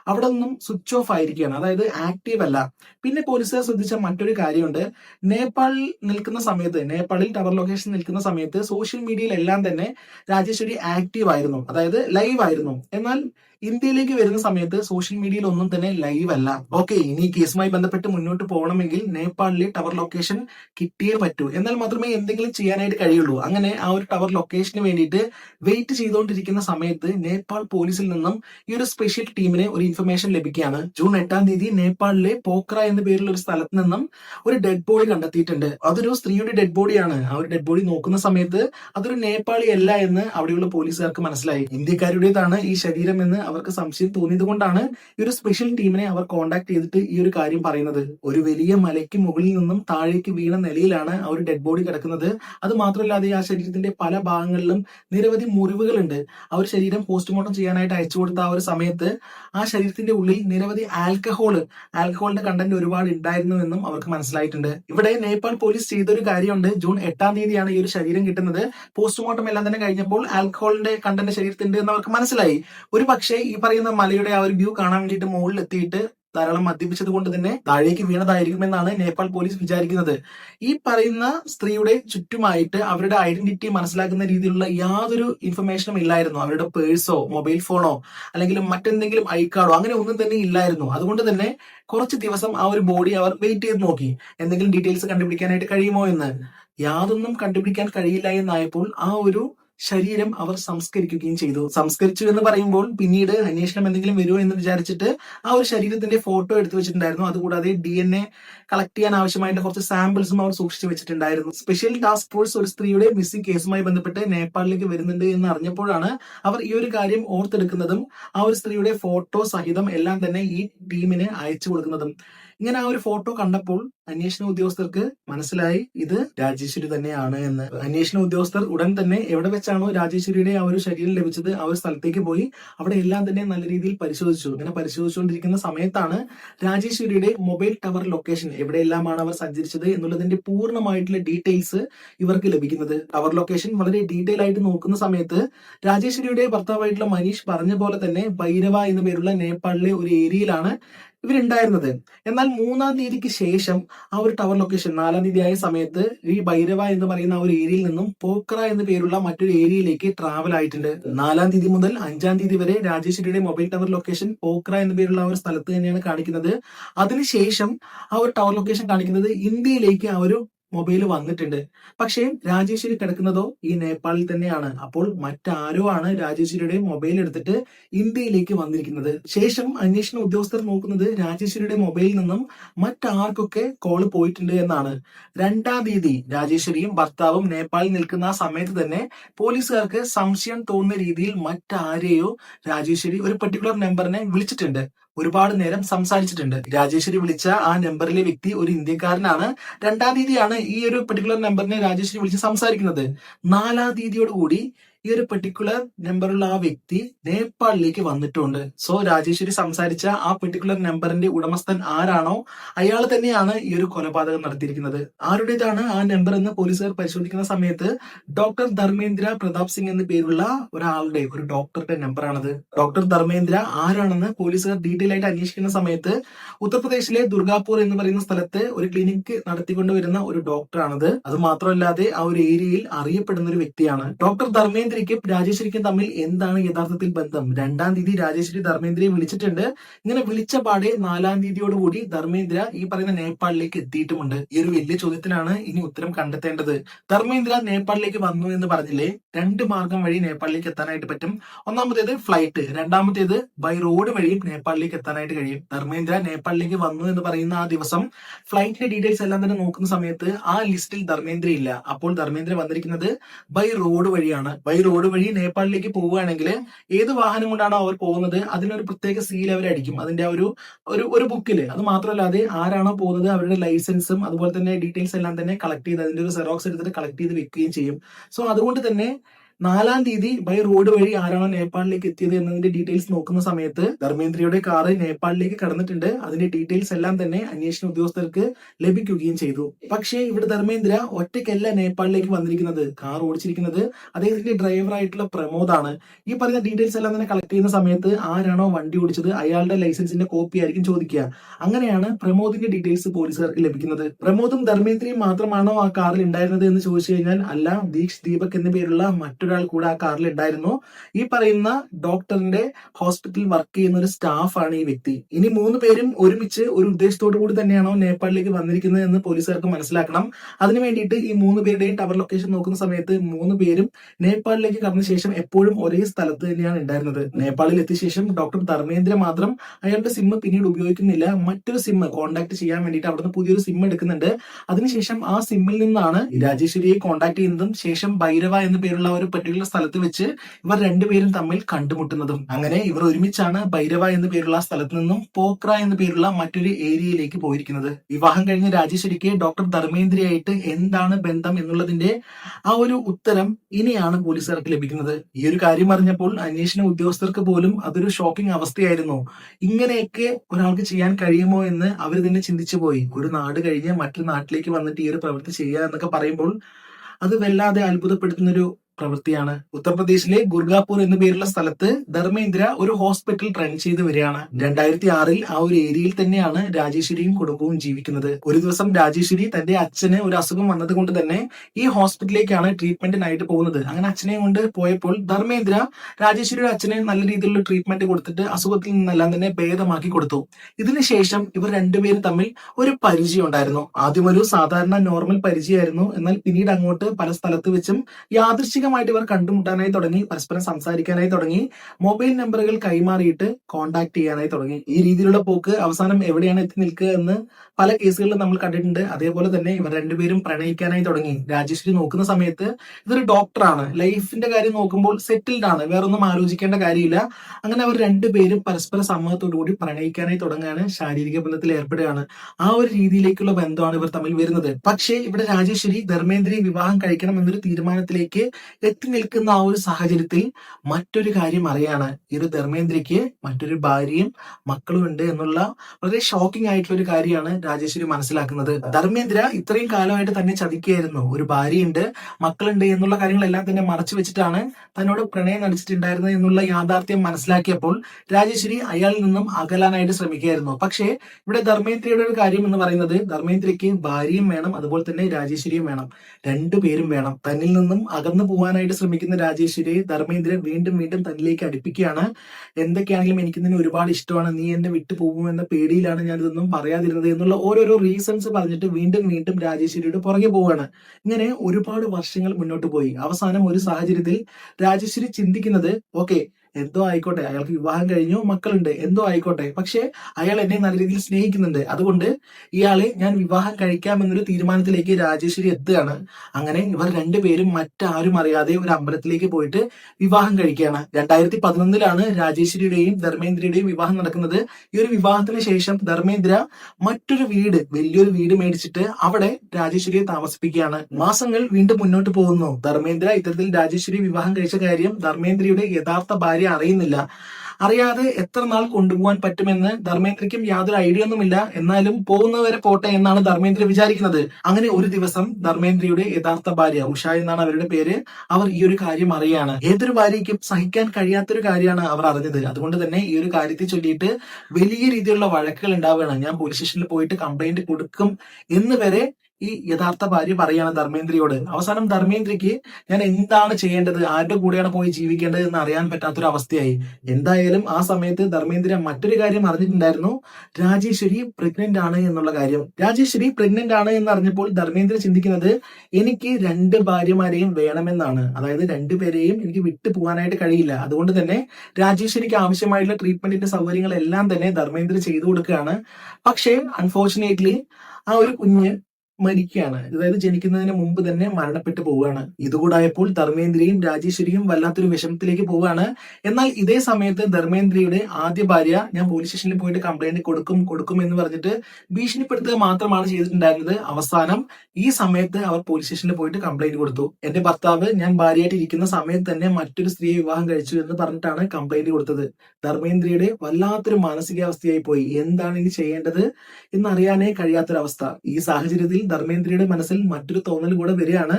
അവിടെ നിന്നും സ്വിച്ച് ഓഫ് ആയിരിക്കുകയാണ്. അതായത് ആക്റ്റീവ് അല്ല. പിന്നെ പോലീസുകാർ ശ്രദ്ധിച്ച മറ്റൊരു കാര്യമുണ്ട്. നേപ്പാളിൽ നിൽക്കുന്ന സമയത്ത് നേപ്പാളിൽ ടവർ ലൊക്കേഷൻ നിൽക്കുന്ന സമയത്ത് സോഷ്യൽ മീഡിയയിലെല്ലാം തന്നെ രാജേശ്വരി ആക്റ്റീവ് ആയിരുന്നു. അതായത് ലൈവ് ആയിരുന്നു. എന്നാൽ ഇന്ത്യയിലേക്ക് വരുന്ന സമയത്ത് സോഷ്യൽ മീഡിയയിൽ ഒന്നും തന്നെ ലൈവ് അല്ല. ഓക്കെ ഇനി കേസുമായി ബന്ധപ്പെട്ട് മുന്നോട്ട് പോകണമെങ്കിൽ നേപ്പാളിലെ ടവർ ലൊക്കേഷൻ കിട്ടിയേ പറ്റൂ. എന്നാൽ മാത്രമേ എന്തെങ്കിലും ചെയ്യാനായിട്ട് കഴിയുള്ളൂ. അങ്ങനെ ആ ഒരു ടവർ ലൊക്കേഷന് വേണ്ടിയിട്ട് വെയിറ്റ് ചെയ്തുകൊണ്ടിരിക്കുന്ന സമയത്ത് നേപ്പാൾ പോലീസിൽ നിന്നും ഈ ഒരു സ്പെഷ്യൽ ടീമിന് ഒരു ഇൻഫർമേഷൻ ലഭിക്കുകയാണ്. ജൂൺ എട്ടാം തീയതി നേപ്പാളിലെ പോക്ര എന്ന പേരിലുള്ള ഒരു സ്ഥലത്ത് നിന്നും ഒരു ഡെഡ് ബോഡി കണ്ടെത്തിയിട്ടുണ്ട്. അതൊരു സ്ത്രീയുടെ ഡെഡ് ബോഡിയാണ് ആ ഒരു ഡെഡ് ബോഡി നോക്കുന്ന സമയത്ത് അതൊരു നേപ്പാളി അല്ല എന്ന് അവിടെയുള്ള പോലീസുകാർക്ക് മനസ്സിലായി. ഇന്ത്യക്കാരുടേതാണ് ഈ ശരീരം എന്ന് അവർക്ക് സംശയം തോന്നിയത് കൊണ്ടാണ് ഈ ഒരു സ്പെഷ്യൽ ടീമിനെ അവർ കോൺടാക്ട് ചെയ്തിട്ട് ഈ ഒരു കാര്യം പറയുന്നത്. ഒരു വലിയ മലയ്ക്ക് മുകളിൽ നിന്നും താഴേക്ക് വീണ നിലയിലാണ് ആ ഒരു ഡെഡ് ബോഡി കിടക്കുന്നത്. അത് മാത്രമല്ലാതെ ആ ശരീരത്തിന്റെ പല ഭാഗങ്ങളിലും നിരവധി മുറിവുകളുണ്ട്. ആ ഒരു ശരീരം പോസ്റ്റ്മോർട്ടം ചെയ്യാനായിട്ട് അയച്ചു കൊടുത്ത ആ ഒരു സമയത്ത് ആ ശരീരത്തിന്റെ ഉള്ളിൽ നിരവധി ആൽക്കഹോൾ ആൽക്കഹോളിന്റെ കണ്ടന്റ് ഒരുപാട് ഉണ്ടായിരുന്നു എന്നും അവർക്ക് മനസ്സിലായിട്ടുണ്ട്. ഇവിടെ നേപ്പാൾ പോലീസ് ചെയ്തൊരു കാര്യമുണ്ട്. ജൂൺ എട്ടാം തീയതിയാണ് ഈ ഒരു ശരീരം കിട്ടുന്നത്. പോസ്റ്റ്മോർട്ടം എല്ലാം തന്നെ കഴിഞ്ഞപ്പോൾ ആൽക്കഹോളിന്റെ കണ്ടന്റ് ശരീരത്തിന്റെ എന്ന് അവർക്ക് മനസ്സിലായി. ഒരു പക്ഷേ ഈ പറയുന്ന മലയുടെ ആ ഒരു വ്യൂ കാണാൻ വേണ്ടിയിട്ട് മുകളിൽ എത്തിയിട്ട് ധാരാളം മദ്യപിച്ചത് കൊണ്ട് തന്നെ താഴേക്ക് വീണതായിരിക്കുമെന്നാണ് നേപ്പാൾ പോലീസ് വിചാരിക്കുന്നത്. ഈ പറയുന്ന സ്ത്രീയുടെ ചുറ്റുമായിട്ട് അവരുടെ ഐഡന്റിറ്റി മനസ്സിലാക്കുന്ന രീതിയിലുള്ള യാതൊരു ഇൻഫർമേഷനും ഇല്ലായിരുന്നു. അവരുടെ പേഴ്സോ മൊബൈൽ ഫോണോ അല്ലെങ്കിൽ മറ്റെന്തെങ്കിലും ഐ കാർഡോ അങ്ങനെ ഒന്നും തന്നെ ഇല്ലായിരുന്നു. അതുകൊണ്ട് തന്നെ കുറച്ച് ദിവസം ആ ഒരു ബോഡി അവർ വെയിറ്റ് ചെയ്ത് നോക്കി. എന്തെങ്കിലും ഡീറ്റെയിൽസ് കണ്ടുപിടിക്കാനായിട്ട് കഴിയുമോ എന്ന്. യാതൊന്നും കണ്ടുപിടിക്കാൻ കഴിയില്ല എന്നായപ്പോൾ ആ ഒരു ശരീരം അവർ സംസ്കരിക്കുകയും ചെയ്തു. സംസ്കരിച്ചു എന്ന് പറയുമ്പോൾ പിന്നീട് അന്വേഷണം എന്തെങ്കിലും വരുമോ എന്ന് വിചാരിച്ചിട്ട് ആ ഒരു ശരീരത്തിന്റെ ഫോട്ടോ എടുത്തു വെച്ചിട്ടുണ്ടായിരുന്നു. അതുകൂടാതെ ഡി എൻ എ കളക്ട് ചെയ്യാൻ ആവശ്യമായിട്ട് കുറച്ച് സാമ്പിൾസും അവർ സൂക്ഷിച്ചു വെച്ചിട്ടുണ്ടായിരുന്നു. സ്പെഷ്യൽ ടാസ്ക് ഫോഴ്സ് ഒരു സ്ത്രീയുടെ മിസ്സിംഗ് കേസുമായി ബന്ധപ്പെട്ട് നേപ്പാളിലേക്ക് വരുന്നുണ്ട് എന്ന് അറിഞ്ഞപ്പോഴാണ് അവർ ഈ ഒരു കാര്യം ഓർത്തെടുക്കുന്നതും ആ ഒരു സ്ത്രീയുടെ ഫോട്ടോ സഹിതം എല്ലാം തന്നെ ഈ ടീമിന് അയച്ചു കൊടുക്കുന്നതും. ഇങ്ങനെ ആ ഒരു ഫോട്ടോ കണ്ടപ്പോൾ അന്വേഷണ ഉദ്യോഗസ്ഥർക്ക് മനസ്സിലായി ഇത് രാജേശ്വരി തന്നെയാണ് എന്ന്. അന്വേഷണ ഉദ്യോഗസ്ഥർ ഉടൻ തന്നെ എവിടെ വെച്ചാണോ രാജേശ്വരിയുടെ ആ ഒരു ശരീരം ലഭിച്ചത്? ആ ഒരു സ്ഥലത്തേക്ക് പോയി അവിടെ എല്ലാം തന്നെ നല്ല രീതിയിൽ പരിശോധിച്ചു. ഇങ്ങനെ പരിശോധിച്ചുകൊണ്ടിരിക്കുന്ന സമയത്താണ് രാജേശ്വരിയുടെ മൊബൈൽ ടവർ ലൊക്കേഷൻ എവിടെയെല്ലാമാണ് അവർ സഞ്ചരിച്ചത് എന്നുള്ളതിന്റെ പൂർണമായിട്ടുള്ള ഡീറ്റെയിൽസ് ഇവർക്ക് ലഭിക്കുന്നത്. ടവർ ലൊക്കേഷൻ വളരെ ഡീറ്റെയിൽ ആയിട്ട് നോക്കുന്ന സമയത്ത് രാജേശ്വരിയുടെ ഭർത്താവായിട്ടുള്ള മനീഷ് പറഞ്ഞ പോലെ തന്നെ ഭൈരവ എന്ന പേരുള്ള നേപ്പാളിലെ ഒരു ഏരിയയിലാണ് ഇവരുണ്ടായിരുന്നത്. എന്നാൽ മൂന്നാം തീയതിക്ക് ശേഷം ആ ഒരു ടവർ ലൊക്കേഷൻ നാലാം തീയതി ആയ സമയത്ത് ഈ ഭൈരവ എന്ന് പറയുന്ന ആ ഒരു ഏരിയയിൽ നിന്നും പോക്ര എന്ന പേരുള്ള മറ്റൊരു ഏരിയയിലേക്ക് ട്രാവൽ ആയിട്ടുണ്ട്. നാലാം തീയതി മുതൽ അഞ്ചാം തീയതി വരെ രാജേശ്വരിയുടെ മൊബൈൽ ടവർ ലൊക്കേഷൻ പോക്ര എന്ന പേരുള്ള ആ ഒരു സ്ഥലത്ത് തന്നെയാണ് കാണിക്കുന്നത്. അതിനുശേഷം ആ ഒരു ടവർ ലൊക്കേഷൻ കാണിക്കുന്നത് ഇന്ത്യയിലേക്ക് ആ ഒരു മൊബൈൽ വന്നിട്ടുണ്ട്. പക്ഷേ രാജേശ്വരി കിടക്കുന്നതോ ഈ നേപ്പാളിൽ തന്നെയാണ്. അപ്പോൾ മറ്റാരോ ആണ് രാജേശ്വരിയുടെ മൊബൈൽ എടുത്തിട്ട് ഇന്ത്യയിലേക്ക് വന്നിരിക്കുന്നത്. ശേഷം അന്വേഷണ ഉദ്യോഗസ്ഥർ നോക്കുന്നത് രാജേശ്വരിയുടെ മൊബൈലിൽ നിന്നും മറ്റാർക്കൊക്കെ കോൾ പോയിട്ടുണ്ട് എന്നാണ്. രണ്ടാം തീയതി രാജേശ്വരിയും ഭർത്താവും നേപ്പാളിൽ നിൽക്കുന്ന ആ സമയത്ത് തന്നെ പോലീസുകാർക്ക് സംശയം തോന്നുന്ന രീതിയിൽ മറ്റാരെയോ രാജേശ്വരി ഒരു പെർട്ടിക്കുലർ നമ്പറിനെ വിളിച്ചിട്ടുണ്ട്. ഒരുപാട് നേരം സംസാരിച്ചിട്ടുണ്ട്. രാജേശ്വരി വിളിച്ച ആ നമ്പറിലെ വ്യക്തി ഒരു ഇന്ത്യക്കാരനാണ്. രണ്ടാം തീയതിയാണ് ഈ ഒരു പെർട്ടിക്കുലർ നമ്പറിനെ രാജേശ്വരി വിളിച്ച് സംസാരിക്കുന്നത്. നാലാം തീയതിയോട് കൂടി ഈ ഒരു പെർട്ടിക്കുലർ നമ്പറുള്ള ആ വ്യക്തി നേപ്പാളിലേക്ക് വന്നിട്ടുണ്ട്. സോ രാജേശ്വരി സംസാരിച്ച ആ പെർട്ടിക്കുലർ നമ്പറിന്റെ ഉടമസ്ഥൻ ആരാണോ അയാൾ തന്നെയാണ് ഈ ഒരു കൊലപാതകം നടത്തിയിരിക്കുന്നത്. ആരുടേതാണ് ആ നമ്പർ എന്ന് പോലീസുകാർ പരിശോധിക്കുന്ന സമയത്ത് ഡോക്ടർ ധർമ്മേന്ദ്ര പ്രതാപ് സിംഗ് എന്ന പേരുള്ള ഒരാളുടെ ഒരു ഡോക്ടറുടെ നമ്പറാണത് ഡോക്ടർ ധർമ്മേന്ദ്ര ആരാണെന്ന് പോലീസുകാർ ഡീറ്റെയിൽ ആയിട്ട് അന്വേഷിക്കുന്ന സമയത്ത് ഉത്തർപ്രദേശിലെ ദുർഗാപൂർ എന്ന് പറയുന്ന സ്ഥലത്ത് ഒരു ക്ലിനിക്ക് നടത്തിക്കൊണ്ടുവരുന്ന ഒരു ഡോക്ടറാണത് അത് മാത്രമല്ലാതെ ആ ഒരു ഏരിയയിൽ അറിയപ്പെടുന്ന ഒരു വ്യക്തിയാണ്. ഡോക്ടർ ധർമ്മേന്ദ്രയ്ക്കും രാജേശ്വരിക്കും തമ്മിൽ എന്താണ് യഥാർത്ഥത്തിൽ ബന്ധം? രണ്ടാം തീയതി രാജേശ്വരി ധർമ്മേന്ദ്രയെ വിളിച്ചിട്ടുണ്ട്. ഇങ്ങനെ വിളിച്ച പാടെ നാലാം തീയതിയോടുകൂടി ധർമ്മേന്ദ്ര ഈ പറയുന്ന നേപ്പാളിലേക്ക് എത്തിയിട്ടുമുണ്ട്. ഈ ഒരു വലിയ ചോദ്യത്തിനാണ് ഇനി ഉത്തരം കണ്ടെത്തേണ്ടത്. ധർമ്മേന്ദ്ര നേപ്പാളിലേക്ക് വന്നു എന്ന് പറഞ്ഞില്ലേ? രണ്ട് മാർഗം വഴി നേപ്പാളിലേക്ക് എത്താനായിട്ട് പറ്റും. ഒന്നാമത്തേത് ഫ്ലൈറ്റ് രണ്ടാമത്തേത് ബൈ റോഡ് വഴിയും നേപ്പാളിലേക്ക് എത്താനായിട്ട് കഴിയും. ധർമ്മേന്ദ്ര നേപ്പാളിലേക്ക് വന്നു എന്ന് പറയുന്ന ആ ദിവസം ഫ്ലൈറ്റിന്റെ ഡീറ്റെയിൽസ് എല്ലാം തന്നെ നോക്കുന്ന സമയത്ത് ആ ലിസ്റ്റിൽ ധർമ്മേന്ദ്ര ഇല്ല. അപ്പോൾ ധർമ്മേന്ദ്ര വന്നിരിക്കുന്നത് ബൈ റോഡ് വഴിയാണ്. ബൈ റോഡ് വഴി നേപ്പാളിലേക്ക് പോവുകയാണെങ്കിൽ ഏത് വാഹനം കൊണ്ടാണോ അവർ പോകുന്നത്? അതിനൊരു പ്രത്യേക സീൽ അവർ അടിക്കും. അതിന്റെ ഒരു ഒരു ഒരു ബുക്കിൽ അത് മാത്രമല്ലാതെ ആരാണോ പോകുന്നത് അവരുടെ ലൈസൻസും അതുപോലെ തന്നെ ഡീറ്റെയിൽസ് എല്ലാം തന്നെ കളക്ട് ചെയ്ത് അതിന്റെ ഒരു സെറോക്സ് എടുത്തിട്ട് കളക്ട് ചെയ്ത് വെക്കുകയും ചെയ്യും. സോ അതുകൊണ്ട് തന്നെ നാലാം തീയതി ബൈ റോഡ് വഴി ആരാണോ നേപ്പാളിലേക്ക് എത്തിയത് എന്നതിന്റെ ഡീറ്റെയിൽസ് നോക്കുന്ന സമയത്ത് ധർമ്മേന്ദ്രയുടെ കാറ് നേപ്പാളിലേക്ക് കടന്നിട്ടുണ്ട്. അതിന്റെ ഡീറ്റെയിൽസ് എല്ലാം തന്നെ അന്വേഷണ ഉദ്യോഗസ്ഥർക്ക് ലഭിക്കുകയും ചെയ്തു. പക്ഷേ ഇവിടെ ധർമ്മേന്ദ്ര ഒറ്റയ്ക്കല്ല നേപ്പാളിലേക്ക് വന്നിരിക്കുന്നത് കാർ ഓടിച്ചിരിക്കുന്നത്. അദ്ദേഹത്തിന്റെ ഡ്രൈവറായിട്ടുള്ള പ്രമോദാണ് ഈ പറയുന്ന ഡീറ്റെയിൽസ് എല്ലാം തന്നെ കളക്ട് ചെയ്യുന്ന സമയത്ത് ആരാണോ വണ്ടി ഓടിച്ചത് അയാളുടെ ലൈസൻസിന്റെ കോപ്പി ആയിരിക്കും ചോദിക്കുക. അങ്ങനെയാണ് പ്രമോദിന്റെ ഡീറ്റെയിൽസ് പോലീസുകാർക്ക് ലഭിക്കുന്നത്. പ്രമോദും ധർമ്മേന്ദ്രയും മാത്രമാണോ ആ കാറിൽ ഉണ്ടായിരുന്നത് എന്ന് ചോദിച്ചു കഴിഞ്ഞാൽ അല്ല ദീക്ഷ് ദീപക് എന്ന പേരുള്ള മറ്റൊരാൾ കൂടെ ആ കാറിൽ ഉണ്ടായിരുന്നു ഈ പറയുന്ന ഡോക്ടറിന്റെ ഹോസ്പിറ്റലിൽ വർക്ക് ചെയ്യുന്ന ഒരു സ്റ്റാഫാണ് ഈ വ്യക്തി. ഇനി മൂന്ന് പേരും ഒരുമിച്ച് ഒരു ഉദ്ദേശത്തോടു കൂടി തന്നെയാണോ നേപ്പാളിലേക്ക് വന്നിരിക്കുന്നത് എന്ന് പോലീസുകാർക്ക് മനസ്സിലാക്കണം. അതിനു വേണ്ടിയിട്ട് ഈ മൂന്ന് പേരുടെയും ടവർ ലൊക്കേഷൻ നോക്കുന്ന സമയത്ത് മൂന്ന് പേരും നേപ്പാളിലേക്ക് കടന്ന ശേഷം എപ്പോഴും ഒരേ സ്ഥലത്ത് തന്നെയാണ് ഉണ്ടായിരുന്നത് നേപ്പാളിൽ എത്തിയ ശേഷം ഡോക്ടർ ധർമ്മേന്ദ്ര മാത്രം അയാളുടെ സിം പിന്നീട് ഉപയോഗിക്കുന്നില്ല. മറ്റൊരു സിം കോൺടാക്ട് ചെയ്യാൻ വേണ്ടിയിട്ട് അവിടുന്ന് പുതിയൊരു സിം എടുക്കുന്നുണ്ട്. അതിനുശേഷം ആ സിമ്മിൽ നിന്നാണ് രാജേശ്വരിയെ കോൺടാക്ട് ചെയ്യുന്നതും ശേഷം ഭൈരവ എന്ന പേരുള്ള ഒരു പെർട്ടിക്കുലർ സ്ഥലത്ത് വെച്ച് ഇവർ രണ്ടുപേരും തമ്മിൽ കണ്ടുമുട്ടുന്നതും. അങ്ങനെ ഇവർ ഒരുമിച്ചാണ് ഭൈരവ എന്ന പേരുള്ള സ്ഥലത്ത് നിന്നും പോക്ര എന്ന പേരുള്ള മറ്റൊരു ഏരിയയിലേക്ക് പോയിരിക്കുന്നത്. വിവാഹം കഴിഞ്ഞ രാജേശ്വരിക്ക് ഡോക്ടർ ധർമ്മേന്ദ്രയായിട്ട് എന്താണ് ബന്ധം എന്നുള്ളതിന്റെ ആ ഒരു ഉത്തരം ഇനിയാണ് പോലീസുകാർക്ക് ലഭിക്കുന്നത്. ഈ ഒരു കാര്യം അറിഞ്ഞപ്പോൾ അന്വേഷണ ഉദ്യോഗസ്ഥർക്ക് പോലും അതൊരു ഷോക്കിംഗ് അവസ്ഥയായിരുന്നു. ഇങ്ങനെയൊക്കെ ഒരാൾക്ക് ചെയ്യാൻ കഴിയുമോ എന്ന് അവർ തന്നെ ചിന്തിച്ചു പോയി. ഒരു നാട് കഴിഞ്ഞ് മറ്റൊരു നാട്ടിലേക്ക് വന്നിട്ട് ഈ ഒരു പ്രവൃത്തി ചെയ്യുക എന്നൊക്കെ പറയുമ്പോൾ അത് വല്ലാതെ അത്ഭുതപ്പെടുത്തുന്ന ഒരു പ്രവൃത്തിയാണ്. ഉത്തർപ്രദേശിലെ ഗുർഗാപൂർ എന്ന പേരുള്ള സ്ഥലത്ത് ധർമ്മേന്ദ്ര ഒരു ഹോസ്പിറ്റൽ റൺ ചെയ്ത് വരികയാണ്. രണ്ടായിരത്തി ആറിൽ ആ ഒരു ഏരിയയിൽ തന്നെയാണ് രാജേശ്വരിയും കുടുംബവും ജീവിക്കുന്നത്. ഒരു ദിവസം രാജേശ്വരി തന്റെ അച്ഛന് ഒരു അസുഖം വന്നത് കൊണ്ട് തന്നെ ഈ ഹോസ്പിറ്റലിലേക്കാണ് ട്രീറ്റ്മെന്റിനായിട്ട് പോകുന്നത്. അങ്ങനെ അച്ഛനെ കൊണ്ട് പോയപ്പോൾ ധർമ്മേന്ദ്ര രാജേശ്വരിയുടെ അച്ഛനെ നല്ല രീതിയിലുള്ള ട്രീറ്റ്മെന്റ് കൊടുത്തിട്ട് അസുഖത്തിൽ നിന്നെല്ലാം തന്നെ ഭേദമാക്കി കൊടുത്തു. ഇതിനുശേഷം ഇവർ രണ്ടുപേരും തമ്മിൽ ഒരു പരിചയം ഉണ്ടായിരുന്നു. ആദ്യം ഒരു സാധാരണ നോർമൽ പരിചയമായിരുന്നു. എന്നാൽ പിന്നീട് അങ്ങോട്ട് പല സ്ഥലത്ത് വെച്ചും യാദൃശികമായിട്ട് ഇവർ കണ്ടുമുട്ടാനായി തുടങ്ങി പരസ്പരം സംസാരിക്കാനായി തുടങ്ങി മൊബൈൽ നമ്പറുകൾ കൈമാറിയിട്ട് കോണ്ടാക്ട് ചെയ്യാനായി തുടങ്ങി. ഈ രീതിയിലുള്ള പോക്ക് അവസാനം എവിടെയാണ് എത്തി നിൽക്കുക എന്ന് പല കേസുകളിലും നമ്മൾ കണ്ടിട്ടുണ്ട്. അതേപോലെ തന്നെ ഇവർ രണ്ടുപേരും പ്രണയിക്കാനായി തുടങ്ങി. രാജേശ്വരി നോക്കുന്ന സമയത്ത് ഇതൊരു ഡോക്ടറാണ് ലൈഫിന്റെ കാര്യം നോക്കുമ്പോൾ സെറ്റിൽഡ് ആണ്. വേറൊന്നും ആലോചിക്കേണ്ട കാര്യമില്ല. അങ്ങനെ അവർ രണ്ടുപേരും പരസ്പര സമ്മതത്തോടു കൂടി പ്രണയിക്കാനായി തുടങ്ങുകയാണ് ശാരീരിക ബന്ധത്തിൽ ഏർപ്പെടുകയാണ്. ആ ഒരു രീതിയിലേക്കുള്ള ബന്ധമാണ് ഇവർ തമ്മിൽ വരുന്നത്. പക്ഷേ ഇവിടെ രാജേശ്വരി ധർമ്മേന്ദ്രയെ വിവാഹം കഴിക്കണം എന്നൊരു തീരുമാനത്തിലേക്ക് എത്തി നിൽക്കുന്ന ആ ഒരു സാഹചര്യത്തിൽ മറ്റൊരു കാര്യം അറിയാണ്. ഒരു ധർമ്മേന്ദ്രയ്ക്ക് മറ്റൊരു ഭാര്യയും മക്കളും ഉണ്ട് എന്നുള്ള വളരെ ഷോക്കിംഗ് ആയിട്ടുള്ള ഒരു കാര്യമാണ് രാജേശ്വരി മനസ്സിലാക്കുന്നത്. ധർമ്മേന്ദ്ര ഇത്രയും കാലമായിട്ട് തന്നെ ചതിക്കുകയായിരുന്നു. ഒരു ഭാര്യയുണ്ട് മക്കളുണ്ട് എന്നുള്ള കാര്യങ്ങളെല്ലാം തന്നെ മറച്ചു വെച്ചിട്ടാണ് തന്നോട് പ്രണയം നടിച്ചിട്ടുണ്ടായിരുന്നത് എന്നുള്ള യാഥാർത്ഥ്യം മനസ്സിലാക്കിയപ്പോൾ രാജേശ്വരി അയാളിൽ നിന്നും അകലാനായിട്ട് ശ്രമിക്കുകയായിരുന്നു. പക്ഷേ ഇവിടെ ധർമ്മേന്ദ്രയുടെ ഒരു കാര്യം എന്ന് പറയുന്നത് ധർമ്മേന്ദ്രയ്ക്ക് ഭാര്യയും വേണം അതുപോലെ തന്നെ രാജേശ്വരിയും വേണം. രണ്ടുപേരും വേണം. തന്നിൽ നിന്നും അകന്നു പോകാനായിട്ട് ശ്രമിക്കുന്ന രാജേശ്വരി ധർമ്മേന്ദ്രൻ വീണ്ടും വീണ്ടും തന്നിലേക്ക് അടുപ്പിക്കുകയാണ്. എന്തൊക്കെയാണെങ്കിലും എനിക്ക് നിന്നെ ഒരുപാട് ഇഷ്ടമാണ്. നീ എന്നെ വിട്ടു പോകുമെന്ന പേടിയിലാണ് ഞാൻ ഇതൊന്നും പറയാതിരുന്നത് എന്നുള്ള ഓരോരോ റീസൺസ് പറഞ്ഞിട്ട് വീണ്ടും വീണ്ടും രാജേശ്വരിയുടെ പുറകെ പോവുകയാണ്. ഇങ്ങനെ ഒരുപാട് വർഷങ്ങൾ മുന്നോട്ട് പോയി. അവസാനം ഒരു സാഹചര്യത്തിൽ രാജേശ്വരി ചിന്തിക്കുന്നത് ഓക്കെ എന്തോ ആയിക്കോട്ടെ അയാൾക്ക് വിവാഹം കഴിഞ്ഞു മക്കളുണ്ട് എന്തോ ആയിക്കോട്ടെ. പക്ഷെ അയാൾ എന്നെ നല്ല രീതിയിൽ സ്നേഹിക്കുന്നുണ്ട്. അതുകൊണ്ട് ഇയാളെ ഞാൻ വിവാഹം കഴിക്കാമെന്നൊരു തീരുമാനത്തിലേക്ക് രാജേശ്വരി എത്തുകയാണ്. അങ്ങനെ ഇവർ രണ്ടുപേരും മറ്റാരും അറിയാതെ ഒരു അമ്പലത്തിലേക്ക് പോയിട്ട് വിവാഹം കഴിക്കുകയാണ്. രണ്ടായിരത്തി പതിനൊന്നിലാണ് രാജേശ്വരിയുടെയും ധർമ്മേന്ദ്രയുടെയും വിവാഹം നടക്കുന്നത്. ഈ ഒരു വിവാഹത്തിന് ശേഷം ധർമ്മേന്ദ്ര മറ്റൊരു വീട് വലിയൊരു വീട് മേടിച്ചിട്ട് അവിടെ രാജേശ്വരിയെ താമസിപ്പിക്കുകയാണ്. മാസങ്ങൾ വീണ്ടും മുന്നോട്ട് പോകുന്നു. ധർമ്മേന്ദ്ര ഇത്തരത്തിൽ രാജേശ്വരി വിവാഹം കഴിച്ച കാര്യം ധർമ്മേന്ദ്രയുടെ യഥാർത്ഥ ഭാര്യ അറിയുന്നില്ല. അറിയാതെ എത്ര നാൾ കൊണ്ടുപോകാൻ പറ്റുമെന്ന് ധർമ്മേന്ദ്രയ്ക്കും യാതൊരു ഐഡിയ ഒന്നുമില്ല. എന്നാലും പോകുന്നവരെ പോട്ടെ എന്നാണ് ധർമ്മേന്ദ്ര വിചാരിക്കുന്നത്. അങ്ങനെ ഒരു ദിവസം ധർമ്മേന്ദ്രയുടെ യഥാർത്ഥ ഭാര്യ ഉഷ എന്നാണ് അവരുടെ പേര്. അവർ ഈ ഒരു കാര്യം അറിയാണ്. ഏതൊരു ഭാര്യയ്ക്കും സഹിക്കാൻ കഴിയാത്തൊരു കാര്യമാണ് അവർ അറിഞ്ഞത്. അതുകൊണ്ട് തന്നെ ഈ ഒരു കാര്യത്തെ ചൊല്ലിയിട്ട് വലിയ രീതിയിലുള്ള വഴക്കുകൾ ഉണ്ടാവുകയാണ്. ഞാൻ പോലീസ് സ്റ്റേഷനിൽ പോയിട്ട് കംപ്ലൈന്റ് കൊടുക്കും എന്ന് വരെ ഈ യഥാർത്ഥ ഭാര്യ പറയാണ് ധർമ്മേന്ദ്രയോട്. അവസാനം ധർമ്മേന്ദ്രയ്ക്ക് ഞാൻ എന്താണ് ചെയ്യേണ്ടത്? ആരുടെ കൂടെയാണ് പോയി ജീവിക്കേണ്ടത് എന്ന് അറിയാൻ പറ്റാത്തൊരു അവസ്ഥയായി. എന്തായാലും ആ സമയത്ത് ധർമ്മേന്ദ്ര മറ്റൊരു കാര്യം അറിഞ്ഞിട്ടുണ്ടായിരുന്നു. രാജേശ്വരി പ്രഗ്നന്റ് ആണ് എന്നുള്ള കാര്യം. രാജേശ്വരി പ്രഗ്നന്റ് ആണ് എന്ന് അറിഞ്ഞപ്പോൾ ധർമ്മേന്ദ്ര ചിന്തിക്കുന്നത് എനിക്ക് രണ്ട് ഭാര്യമാരെയും വേണമെന്നാണ്. അതായത് രണ്ടുപേരെയും എനിക്ക് വിട്ടു പോകാനായിട്ട് കഴിയില്ല. അതുകൊണ്ട് തന്നെ രാജേശ്വരിക്ക് ആവശ്യമായിട്ടുള്ള ട്രീറ്റ്മെന്റിന്റെ സൗകര്യങ്ങളെല്ലാം തന്നെ ധർമ്മേന്ദ്ര ചെയ്തു കൊടുക്കുകയാണ്. പക്ഷേ അൺഫോർച്ചുനേറ്റ്ലി ആ ഒരു കുഞ്ഞ് മരിക്കുകയാണ്. അതായത് ജനിക്കുന്നതിന് മുമ്പ് തന്നെ മരണപ്പെട്ടു പോവുകയാണ്. ഇതുകൂടായപ്പോൾ ധർമ്മേന്ദ്രയും രാജേശ്വരിയും വല്ലാത്തൊരു വിഷമത്തിലേക്ക് പോവുകയാണ്. എന്നാൽ ഇതേ സമയത്ത് ധർമ്മേന്ദ്രയുടെ ആദ്യ ഭാര്യ ഞാൻ പോലീസ് സ്റ്റേഷനിൽ പോയിട്ട് കംപ്ലൈന്റ് കൊടുക്കും കൊടുക്കും എന്ന് പറഞ്ഞിട്ട് ഭീഷണിപ്പെടുത്തുക മാത്രമാണ് ചെയ്തിട്ടുണ്ടായിരുന്നത്. അവസാനം ഈ സമയത്ത് അവർ പോലീസ് സ്റ്റേഷനിൽ പോയിട്ട് കംപ്ലൈന്റ് കൊടുത്തു. എന്റെ ഭർത്താവ് ഞാൻ ഭാര്യയായിട്ട് ഇരിക്കുന്ന സമയത്ത് തന്നെ മറ്റൊരു സ്ത്രീയെ വിവാഹം കഴിച്ചു എന്ന് പറഞ്ഞിട്ടാണ് കംപ്ലൈന്റ് കൊടുത്തത്. ധർമ്മേന്ദ്രയുടെ വല്ലാത്തൊരു മാനസികാവസ്ഥയായി പോയി എന്താണ് ഇനി ചെയ്യേണ്ടത് എന്നറിയാനേ കഴിയാത്തൊരവസ്ഥ. ഈ സാഹചര്യത്തിൽ ധർമ്മേന്ദ്രയുടെ മനസ്സിൽ മറ്റൊരു തോന്നൽ കൂടെ വരികയാണ്.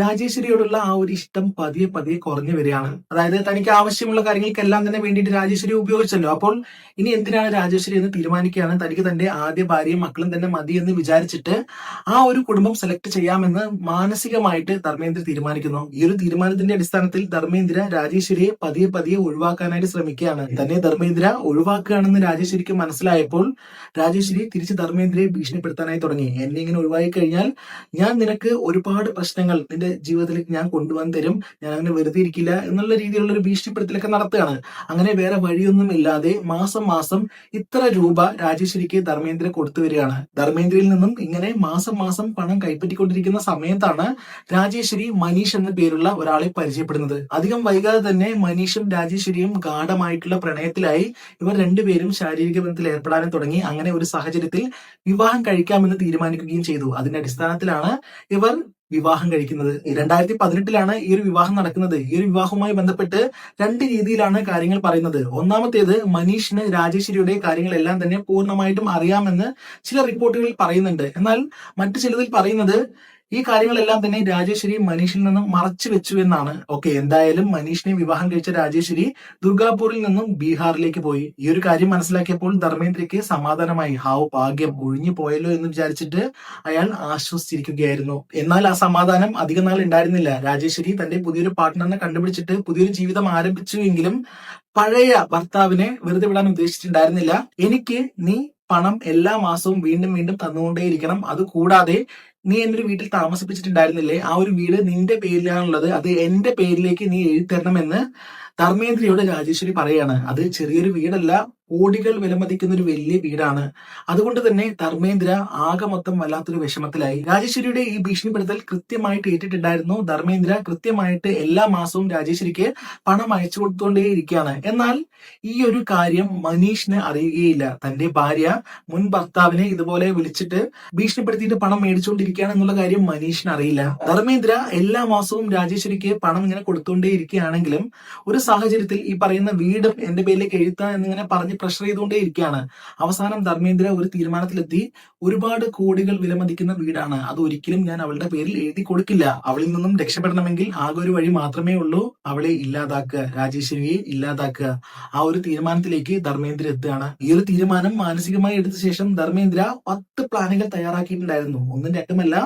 രാജേശ്വരിയോടുള്ള ആ ഒരു ഇഷ്ടം പതിയെ പതിയെ കുറഞ്ഞു വരികയാണ്. അതായത് തനിക്ക് ആവശ്യമുള്ള കാര്യങ്ങൾക്കെല്ലാം തന്നെ വേണ്ടിയിട്ട് രാജേശ്വരി ഉപയോഗിച്ചല്ലോ. അപ്പോൾ ഇനി എന്തിനാണ് രാജേശ്വരി എന്ന് തീരുമാനിക്കുകയാണ്? തനിക്ക് തന്റെ ആദ്യ ഭാര്യയും മക്കളും തന്നെ മതി എന്ന് വിചാരിച്ചിട്ട് ആ ഒരു കുടുംബം സെലക്ട് ചെയ്യാമെന്ന് മാനസികമായിട്ട് ധർമ്മേന്ദ്ര തീരുമാനിക്കുന്നു. ഈ ഒരു തീരുമാനത്തിന്റെ അടിസ്ഥാനത്തിൽ ധർമ്മേന്ദ്ര രാജേശ്വരിയെ പതിയെ പതിയെ ഒഴിവാക്കാനായിട്ട് ശ്രമിക്കുകയാണ്. തന്നെ ധർമ്മേന്ദ്ര ഒഴിവാക്കുകയാണെന്ന് രാജേശ്വരിക്ക് മനസ്സിലായപ്പോൾ രാജേശ്വരി തിരിച്ച് ധർമ്മേന്ദ്രയെ ഭീഷണിപ്പെടുത്താനായി തുടങ്ങി. എന്നെ ഇങ്ങനെ ഒഴിവാക്കി കഴിഞ്ഞാൽ ഞാൻ നിനക്ക് ഒരുപാട് പ്രശ്നങ്ങൾ നിന്റെ ജീവിതത്തിലേക്ക് ഞാൻ കൊണ്ടുവന്ന് തരും. ഞാൻ അങ്ങനെ വെറുതെ ഇരിക്കില്ല എന്നുള്ള രീതിയിലുള്ള ഒരു ഭീഷണിപ്പെടുത്തലൊക്കെ നടത്തുകയാണ്. അങ്ങനെ വേറെ വഴിയൊന്നും ഇല്ലാതെ മാസം മാസം ഇത്ര രൂപ രാജേശ്വരിക്ക് ധർമ്മേന്ദ്ര കൊടുത്തു വരികയാണ്. ധർമ്മേന്ദ്രയിൽ നിന്നും ഇങ്ങനെ മാസം മാസം പണം കൈപ്പറ്റിക്കൊണ്ടിരിക്കുന്ന സമയത്താണ് രാജേശ്വരി മനീഷ് എന്ന പേരുള്ള ഒരാളെ പരിചയപ്പെടുന്നത്. അധികം വൈകാതെ തന്നെ മനീഷും രാജേശ്വരിയും ഗാഠമായിട്ടുള്ള പ്രണയത്തിലായി ഇവർ രണ്ടുപേരും ശാരീരിക ബന്ധത്തിൽ ഏർപ്പെടാനും തുടങ്ങി. അങ്ങനെ ഒരു സാഹചര്യത്തിൽ വിവാഹം കഴിക്കാമെന്ന് തീരുമാനിക്കുകയും ചെയ്തു. അതിന്റെ അടിസ്ഥാനത്തിലാണ് ഇവർ വിവാഹം കഴിക്കുന്നത്. രണ്ടായിരത്തി പതിനെട്ടിലാണ് ഈ ഒരു വിവാഹം നടക്കുന്നത്. ഈ ഒരു വിവാഹവുമായി ബന്ധപ്പെട്ട് രണ്ട് രീതിയിലാണ് കാര്യങ്ങൾ പറയുന്നത്. ഒന്നാമത്തേത് മനീഷിന് രാജേശ്വരിയുടെ കാര്യങ്ങളെല്ലാം തന്നെ പൂർണമായിട്ടും അറിയാമെന്ന് ചില റിപ്പോർട്ടുകളിൽ പറയുന്നുണ്ട്. എന്നാൽ മറ്റു ചിലതിൽ പറയുന്നത് ഈ കാര്യങ്ങളെല്ലാം തന്നെ രാജേശ്വരി മനീഷിൽ നിന്നും മറച്ചു വെച്ചു എന്നാണ്. ഓക്കെ എന്തായാലും മനീഷിനെ വിവാഹം കഴിച്ച രാജേശ്വരി ദുർഗാപൂരിൽ നിന്നും ബീഹാറിലേക്ക് പോയി. ഈ ഒരു കാര്യം മനസ്സിലാക്കിയപ്പോൾ ധർമ്മേന്ദ്രയ്ക്ക് സമാധാനമായി ഹാവ് ഭാഗ്യം ഒഴിഞ്ഞു പോയല്ലോ എന്ന് വിചാരിച്ചിട്ട് അയാൾ ആശ്വസിച്ചിരിക്കുകയായിരുന്നു. എന്നാൽ ആ സമാധാനം അധികം നാൾ ഉണ്ടായിരുന്നില്ല. രാജേശ്വരി തന്റെ പുതിയൊരു പാർട്ട്ണറിനെ കണ്ടുപിടിച്ചിട്ട് പുതിയൊരു ജീവിതം ആരംഭിച്ചു എങ്കിലും പഴയ ഭർത്താവിനെ വെറുതെ വിടാൻ ഉദ്ദേശിച്ചിട്ടുണ്ടായിരുന്നില്ല. എനിക്ക് നീ പണം എല്ലാ മാസവും വീണ്ടും വീണ്ടും തന്നുകൊണ്ടേയിരിക്കണം. അത് കൂടാതെ നീ എന്റെ വീട്ടിൽ താമസിപ്പിച്ചിട്ടുണ്ടായിരുന്നില്ലേ? ആ ഒരു വീട് നിന്റെ പേരിലാണുള്ളത്. അത് എന്റെ പേരിലേക്ക് നീ എഴുതി തരണമെന്ന് ധർമ്മേന്ദ്രയോട് രാജേശ്വരി പറയാണ് അത് ചെറിയൊരു വീടല്ല കോടികൾ വിലമതിക്കുന്ന ഒരു വലിയ വീടാണ്. അതുകൊണ്ട് തന്നെ ധർമ്മേന്ദ്ര ആകെ മൊത്തം വല്ലാത്തൊരു വിഷമത്തിലായി. രാജേശ്വരിയുടെ ഈ ഭീഷണിപ്പെടുത്തൽ കൃത്യമായിട്ട് ഏറ്റിട്ടുണ്ടായിരുന്നു. ധർമ്മേന്ദ്ര കൃത്യമായിട്ട് എല്ലാ മാസവും രാജേശ്വരിക്ക് പണം അയച്ചു കൊടുത്തുകൊണ്ടേയിരിക്കുകയാണ് എന്നാൽ ഈ ഒരു കാര്യം മനീഷിന് അറിയുകയില്ല. തന്റെ ഭാര്യ മുൻ ഭർത്താവിനെ ഇതുപോലെ വിളിച്ചിട്ട് ഭീഷണിപ്പെടുത്തിയിട്ട് പണം മേടിച്ചുകൊണ്ടിരിക്കുകയാണ് എന്നുള്ള കാര്യം മനീഷിന് അറിയില്ല. ധർമ്മേന്ദ്ര എല്ലാ മാസവും രാജേശ്വരിക്ക് പണം ഇങ്ങനെ കൊടുത്തുകൊണ്ടേ ഇരിക്കുകയാണെങ്കിലും ഒരു സാഹചര്യത്തിൽ ഈ പറയുന്ന വീടും എന്റെ പേരിലേക്ക് എഴുത്താൻ എന്നിങ്ങനെ പറഞ്ഞ് പ്രഷർ ചെയ്തുകൊണ്ടേ ഇരിക്കുകയാണ്. അവസാനം ധർമ്മേന്ദ്ര ഒരു തീരുമാനത്തിലെത്തി. ഒരുപാട് കോടികൾ വിലമതിക്കുന്ന വീടാണ്. അത് ഒരിക്കലും ഞാൻ അവളുടെ പേരിൽ എഴുതി കൊടുക്കില്ല. അവളിൽ നിന്നും രക്ഷപ്പെടണമെങ്കിൽ ആകെ ഒരു വഴി മാത്രമേ ഉള്ളൂ. അവളെ ഇല്ലാതാക്കുക. രാജേശ്വരിയെ ഇല്ലാതാക്കുക. ആ ഒരു തീരുമാനത്തിലേക്ക് ധർമ്മേന്ദ്ര എത്തുകയാണ്. ഈ ഒരു തീരുമാനം മാനസികമായി എടുത്ത ശേഷം ധർമ്മേന്ദ്ര പത്ത് പ്ലാനുകൾ തയ്യാറാക്കിയിട്ടുണ്ടായിരുന്നു. ഒന്നും രണ്ടുമല്ല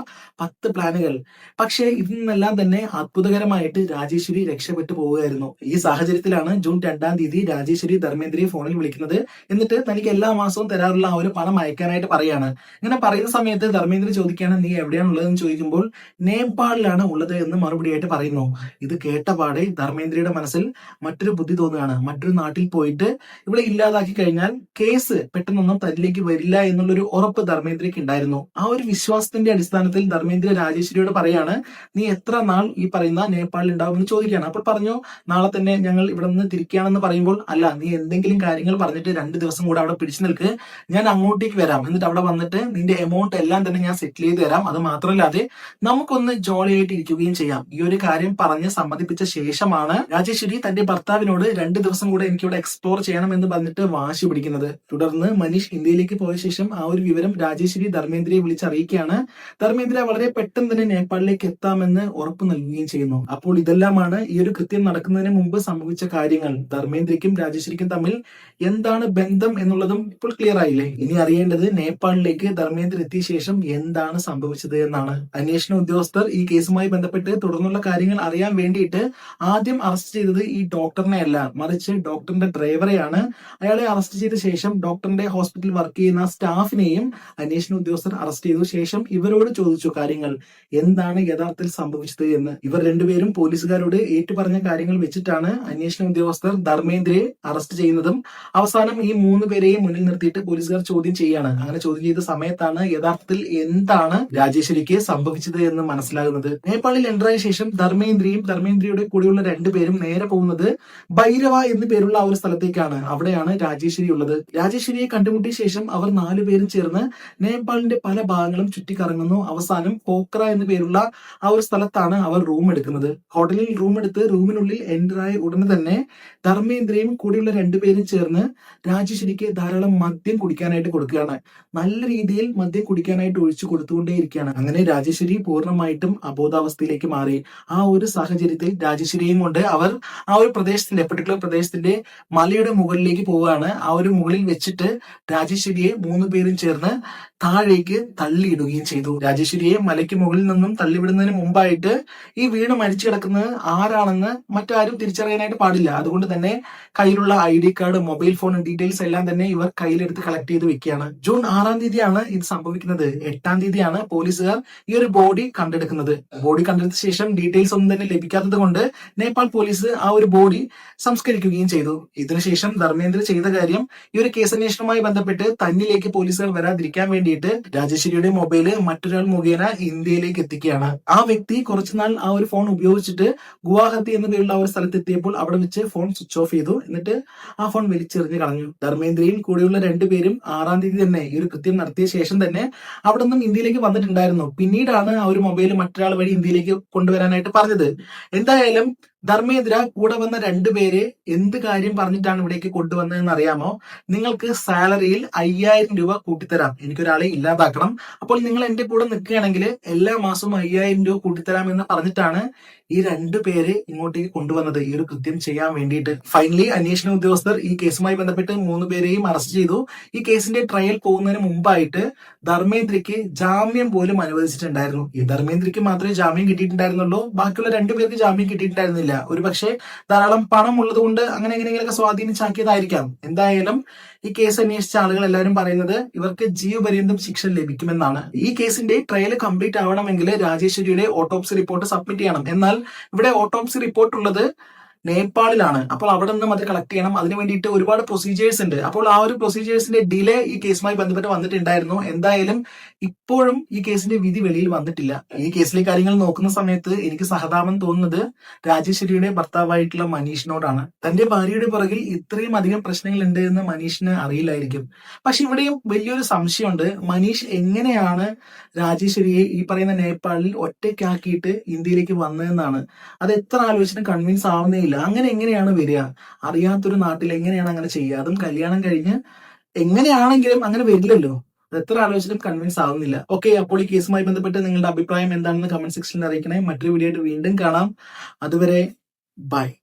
പത്ത് പ്ലാനുകൾ. പക്ഷേ ഇതിൽ നിന്നെല്ലാം തന്നെ അത്ഭുതകരമായിട്ട് രാജേശ്വരി രക്ഷപ്പെട്ടു പോവുകയായിരുന്നു. ഈ സാഹചര്യത്തിലാണ് ജൂൺ രണ്ടാം തീയതി രാജേശ്വരി ധർമ്മേന്ദ്രയെ ഫോണിൽ വിളിക്കുന്നത്. എന്നിട്ട് തനിക്ക് എല്ലാ മാസവും തരാറുള്ള ആ ഒരു പണം അയക്കാനായിട്ട് പറയാണ്. ഇങ്ങനെ പറയുന്ന സമയത്ത് ധർമ്മേന്ദ്ര ചോദിക്കുകയാണ് നീ എവിടെയാണ് ഉള്ളതെന്ന് ചോദിക്കുമ്പോൾ നേപ്പാളിലാണ് ഉള്ളത് എന്ന് മറുപടിയായിട്ട് പറയുന്നു. ഇത് കേട്ട പാടെ ധർമ്മേന്ദ്രയുടെ മനസ്സിൽ മറ്റൊരു ബുദ്ധി തോന്നുകയാണ്. മറ്റൊരു നാട്ടിൽ പോയിട്ട് ഇവിടെ ഇല്ലാതാക്കി കഴിഞ്ഞാൽ കേസ് പെട്ടെന്നൊന്നും തന്നിലേക്ക് വരില്ല എന്നുള്ളൊരു ഉറപ്പ് ധർമ്മേന്ദ്രയ്ക്ക് ഉണ്ടായിരുന്നു. ആ ഒരു വിശ്വാസത്തിന്റെ അടിസ്ഥാനത്തിൽ ധർമ്മേന്ദ്ര രാജേശ്വരിയോട് പറയാണ് നീ എത്ര നാൾ ഈ പറയുന്ന നേപ്പാളിൽ ഉണ്ടാവുമെന്ന് ചോദിക്കുകയാണ്. അപ്പോൾ പറഞ്ഞു നാളെ തന്നെ ഞങ്ങൾ ഇവിടെ നിന്ന് തിരിക്കുകയാണെന്ന് പറയുമ്പോൾ അല്ല നീ എന്തെങ്കിലും കാര്യങ്ങൾ പറഞ്ഞിട്ട് രണ്ട് ദിവസം കൂടെ അവിടെ പിടിച്ചു നിൽക്ക്. ഞാൻ അങ്ങോട്ടേക്ക് വരാം. എന്നിട്ട് അവിടെ വന്നിട്ട് നിന്റെ എമൗണ്ട് എല്ലാം തന്നെ ഞാൻ സെറ്റിൽ ചെയ്ത് തരാം. അത് മാത്രമല്ലാതെ നമുക്കൊന്ന് ജോളി ആയിട്ട് ഇരിക്കുകയും ചെയ്യാം. ഈ ഒരു കാര്യം പറഞ്ഞ് സമ്മതിപ്പിച്ച ശേഷമാണ് രാജേശ്വരി തന്റെ ഭർത്താവിനോട് രണ്ട് ദിവസം കൂടെ എനിക്ക് ഇവിടെ എക്സ്പ്ലോർ ചെയ്യണം എന്ന് പറഞ്ഞിട്ട് വാശി പിടിക്കുന്നത്. തുടർന്ന് മനീഷ് ഇന്ത്യയിലേക്ക് പോയ ശേഷം ആ ഒരു വിവരം രാജേശ്വരി ധർമ്മേന്ദ്രയെ വിളിച്ചറിയിക്കുകയാണ്. ധർമ്മേന്ദ്ര വളരെ പെട്ടെന്ന് തന്നെ നേപ്പാളിലേക്ക് എത്താമെന്ന് ഉറപ്പ് നൽകുകയും ചെയ്യുന്നു. അപ്പോൾ ഇതെല്ലാമാണ് ഈ ഒരു കൃത്യം നടക്കുന്നതിന് മുമ്പ് സംഭവിച്ച കാര്യങ്ങൾ. ധർമ്മേന്ദ്രയ്ക്കും രാജശ്രീക്കും തമ്മിൽ എന്താണ് ബന്ധം എന്നുള്ളതും ഇപ്പോൾ ക്ലിയർ ആയില്ലേ? ഇനി അറിയേണ്ടത് നേപ്പാളിലേക്ക് ധർമ്മേന്ദ്ര എത്തിയ ശേഷം എന്താണ് സംഭവിച്ചത് എന്നാണ്. അന്വേഷണ ഉദ്യോഗസ്ഥർ ഈ കേസുമായി ബന്ധപ്പെട്ട് തുടർന്നുള്ള കാര്യങ്ങൾ അറിയാൻ വേണ്ടിയിട്ട് ആദ്യം അറസ്റ്റ് ചെയ്തത് ഈ ഡോക്ടറിനെ അല്ല മറിച്ച് ഡോക്ടറിന്റെ ഡ്രൈവറെയാണ് അയാളെ അറസ്റ്റ് ചെയ്ത ശേഷം ഡോക്ടറിന്റെ ഹോസ്പിറ്റലിൽ വർക്ക് ചെയ്യുന്ന സ്റ്റാഫിനെയും അന്വേഷണ ഉദ്യോഗസ്ഥർ അറസ്റ്റ് ചെയ്തു ശേഷം ഇവരോട് ചോദിച്ചു കാര്യങ്ങൾ. എന്താണ് യഥാർത്ഥത്തിൽ സംഭവിച്ചത് എന്ന്. ഇവർ രണ്ടുപേരും പോലീസുകാരോട് ഏറ്റുപറഞ്ഞ കാര്യങ്ങൾ വെച്ചിട്ടാണ് അന്വേഷണ ഉദ്യോഗസ്ഥർ ധർമ്മേന്ദ്രയെ അറസ്റ്റ് ചെയ്യുന്നതും അവസാനം ഈ മൂന്ന് പേരെയും മുന്നിൽ നിർത്തിയിട്ട് പോലീസുകാർ ചോദ്യം ചെയ്യാണ്. അങ്ങനെ ചോദ്യം ചെയ്ത സമയത്താണ് യഥാർത്ഥത്തിൽ എന്താണ് രാജേശ്വരിക്ക് സംഭവിച്ചത് എന്ന് മനസ്സിലാകുന്നത്. നേപ്പാളിൽ എന്ററായ ശേഷം ധർമ്മേന്ദ്രയും ധർമ്മേന്ദ്രയുടെ കൂടെയുള്ള രണ്ടുപേരും നേരെ പോകുന്നത് ഭൈരവ എന്നു പേരുള്ള ആ ഒരു സ്ഥലത്തേക്കാണ്. അവിടെയാണ് രാജേശ്വരി ഉള്ളത്. രാജേശ്വരിയെ കണ്ടുമുട്ടിയ ശേഷം അവർ നാലുപേരും ചേർന്ന് നേപ്പാളിന്റെ പല ഭാഗങ്ങളും ചുറ്റിക്കറങ്ങുന്നു. അവസാനം പോക്ര എന്നു പേരുള്ള ആ ഒരു സ്ഥലത്താണ് അവർ റൂം എടുക്കുന്നത്. ഹോട്ടലിൽ റൂം എടുത്ത് റൂമിനുള്ളിൽ എന്റർ ആയ ഉടനെ തന്നെ ധർമ്മേന്ദ്രയും കൂടെയുള്ള രണ്ടുപേരും ചേർന്ന് രാജശ്രീക്ക് ധാരാളം മദ്യം കുടിക്കാനായിട്ട് കൊടുക്കുകയാണ്. നല്ല രീതിയിൽ മദ്യം കുടിക്കാനായിട്ട് ഒഴിച്ചു കൊടുത്തുകൊണ്ടേയിരിക്കുകയാണ്. അങ്ങനെ രാജശ്രീ പൂർണമായിട്ടും അബോധാവസ്ഥയിലേക്ക് മാറി. ആ ഒരു സാഹചര്യത്തിൽ രാജശ്രീയും കൊണ്ട് അവർ ആ ഒരു പ്രദേശത്തിന്റെ പെർട്ടിക്കുലർ പ്രദേശത്തിന്റെ മലയുടെ മുകളിലേക്ക് പോവുകയാണ്. ആ ഒരു മുകളിൽ വെച്ചിട്ട് രാജശ്രീയെ മൂന്ന് പേരും ചേർന്ന് താഴേക്ക് തള്ളിയിടുകയും ചെയ്തു. രാജേശ്വരിയെ മലയ്ക്ക് മുകളിൽ നിന്നും തള്ളിവിടുന്നതിന് മുമ്പായിട്ട് ഈ വീണ് മരിച്ചു കിടക്കുന്നത് ആരാണെന്ന് മറ്റാരും തിരിച്ചറിയാനായിട്ട് പാടില്ല. അതുകൊണ്ട് തന്നെ കയ്യിലുള്ള I D card mobile phone details എല്ലാം തന്നെ ഇവർ കയ്യിലെടുത്ത് കളക്ട് ചെയ്ത് വെക്കുകയാണ്. ജൂൺ ആറാം തീയതിയാണ് ഇത് സംഭവിക്കുന്നത്. എട്ടാം തീയതിയാണ് പോലീസുകാർ ഈ ഒരു ബോഡി കണ്ടെടുക്കുന്നത്. ബോഡി കണ്ടെടുത്ത ശേഷം ഡീറ്റെയിൽസ് ഒന്നും തന്നെ ലഭിക്കാത്തത് കൊണ്ട് നേപ്പാൾ പോലീസ് ആ ഒരു ബോഡി സംസ്കരിക്കുകയും ചെയ്തു. ഇതിനുശേഷം ധർമ്മേന്ദ്ര ചെയ്ത കാര്യം ഈ ഒരു കേസന്വേഷണവുമായി ബന്ധപ്പെട്ട് തന്നിലേക്ക് പോലീസുകാർ വരാതിരിക്കാൻ വേണ്ടിയിട്ട് രാജേശ്വരിയുടെ മൊബൈൽ മറ്റൊരാൾ മുഖേന ഇന്ത്യയിലേക്ക് എത്തിക്കുകയാണ്. ആ വ്യക്തി കുറച്ചുനാൾ ആ ഒരു ഫോൺ ഉപയോഗിച്ചിട്ട് ഗുവാഹത്തി എന്ന പേരുള്ള ഒരു സ്ഥലത്ത് എത്തിയപ്പോൾ അവിടെ വെച്ച് ഫോൺ സ്വിച്ച് ഓഫ് ചെയ്തു. എന്നിട്ട് ആ ഫോൺ വലിച്ചെറിഞ്ഞ് കളഞ്ഞു. ധർമ്മേന്ദ്രയും കൂടെയുള്ള രണ്ടുപേരും ആറാം തീയതി തന്നെ ഈ ഒരു കൃത്യം നടത്തിയ ശേഷം തന്നെ അവിടെ നിന്നും ഇന്ത്യയിലേക്ക് വന്നിട്ടുണ്ടായിരുന്നു. പിന്നീടാണ് ആ ഒരു മൊബൈൽ മറ്റൊരാൾ വഴി ഇന്ത്യയിലേക്ക് കൊണ്ടുവരാനായിട്ട് പറഞ്ഞത്. എന്തായാലും ധർമ്മേന്ദ്ര കൂടെ വന്ന രണ്ടുപേരെ എന്ത് കാര്യം പറഞ്ഞിട്ടാണ് ഇവിടേക്ക് കൊണ്ടുവന്നതെന്ന് അറിയാമോ? നിങ്ങൾക്ക് സാലറിയിൽ അയ്യായിരം രൂപ കൂട്ടിത്തരാം. എനിക്കൊരാളെ ഇല്ലാതാക്കണം. അപ്പോൾ നിങ്ങൾ എന്റെ കൂടെ നിൽക്കുകയാണെങ്കിൽ എല്ലാ മാസവും അയ്യായിരം രൂപ കൂട്ടിത്തരാം എന്ന് പറഞ്ഞിട്ടാണ് ഈ രണ്ടു പേരെ ഇങ്ങോട്ടേക്ക് കൊണ്ടുവന്നത്. ഈ ഒരു കൃത്യം ചെയ്യാൻ വേണ്ടിയിട്ട്. ഫൈനലി അന്വേഷണ ഉദ്യോഗസ്ഥർ ഈ കേസുമായി ബന്ധപ്പെട്ട് മൂന്ന് പേരെയും അറസ്റ്റ് ചെയ്തു. ഈ കേസിന്റെ ട്രയൽ പോകുന്നതിന് മുമ്പായിട്ട് ധർമ്മേന്ദ്രയ്ക്ക് ജാമ്യം പോലും അനുവദിച്ചിട്ടുണ്ടായിരുന്നു. ഈ ധർമ്മേന്ദ്രയ്ക്ക് മാത്രമേ ജാമ്യം കിട്ടിയിട്ടുണ്ടായിരുന്നുള്ളൂ. ബാക്കിയുള്ള രണ്ടുപേർക്ക് ജാമ്യം കിട്ടിയിട്ടുണ്ടായിരുന്നില്ല. ഒരു പക്ഷേ ധാരാളം പണം ഉള്ളത് കൊണ്ട് അങ്ങനെ എങ്ങനെയെങ്കിലൊക്കെ സ്വാധീനിച്ചാക്കിയതായിരിക്കാം. എന്തായാലും ഈ കേസ് അന്വേഷിച്ച ആളുകൾ എല്ലാവരും പറയുന്നത് ഇവർക്ക് ജീവപര്യന്തം ശിക്ഷ ലഭിക്കുമെന്നാണ്. ഈ കേസിന്റെ ട്രയൽ കംപ്ലീറ്റ് ആവണമെങ്കിൽ രാജേശ്വരിയുടെ ഓട്ടോപ്സി റിപ്പോർട്ട് സബ്മിറ്റ് ചെയ്യണം. എന്നാൽ ഇവിടെ ഓട്ടോപ്സി റിപ്പോർട്ട് ഉള്ളത് നേപ്പാളിലാണ്. അപ്പോൾ അവിടെ നിന്നും അത് കളക്ട് ചെയ്യണം. അതിന് വേണ്ടിയിട്ട് ഒരുപാട് പ്രൊസീജിയേഴ്സ് ഉണ്ട്. അപ്പോൾ ആ ഒരു പ്രൊസീജിയേഴ്സിന്റെ ഡിലേ ഈ കേസുമായി ബന്ധപ്പെട്ട് വന്നിട്ടുണ്ടായിരുന്നു. എന്തായാലും ഇപ്പോഴും ഈ കേസിന്റെ വിധി വെളിയിൽ വന്നിട്ടില്ല. ഈ കേസിലെ കാര്യങ്ങൾ നോക്കുന്ന സമയത്ത് എനിക്ക് സഹതാപം തോന്നുന്നത് രാജേശ്വരിയുടെ ഭർത്താവായിട്ടുള്ള മനീഷിനോടാണ്. തന്റെ ഭാര്യയുടെ പുറകിൽ ഇത്രയും അധികം പ്രശ്നങ്ങൾ ഉണ്ട് എന്ന് മനീഷിന് അറിയില്ലായിരിക്കും. പക്ഷെ ഇവിടെയും വലിയൊരു സംശയമുണ്ട്. മനീഷ് എങ്ങനെയാണ് രാജേശ്വരിയെ ഈ പറയുന്ന നേപ്പാളിൽ ഒറ്റയ്ക്കാക്കിയിട്ട് ഇന്ത്യയിലേക്ക് വന്നതെന്നാണ്. അത് എത്ര ആലോചിച്ചിട്ടും കൺവിൻസ് ആവുന്നേ ഇല്ല അങ്ങനെ എങ്ങനെയാണ് വരിക? അറിയാത്തൊരു നാട്ടിൽ എങ്ങനെയാണ് അങ്ങനെ ചെയ്യുക? അതും കല്യാണം കഴിഞ്ഞ് എങ്ങനെയാണെങ്കിലും അങ്ങനെ വരില്ലല്ലോ. എത്ര ആലോചിച്ചിട്ടും കൺവിൻസ് ആവുന്നില്ല. ഓക്കെ അപ്പോൾ ഈ കേസുമായി ബന്ധപ്പെട്ട് നിങ്ങളുടെ അഭിപ്രായം എന്താണെന്ന് കമന്റ് സെക്ഷനിൽ അറിയിക്കണേ. മറ്റൊരു വീഡിയോ ആയിട്ട് വീണ്ടും കാണാം. അതുവരെ ബൈ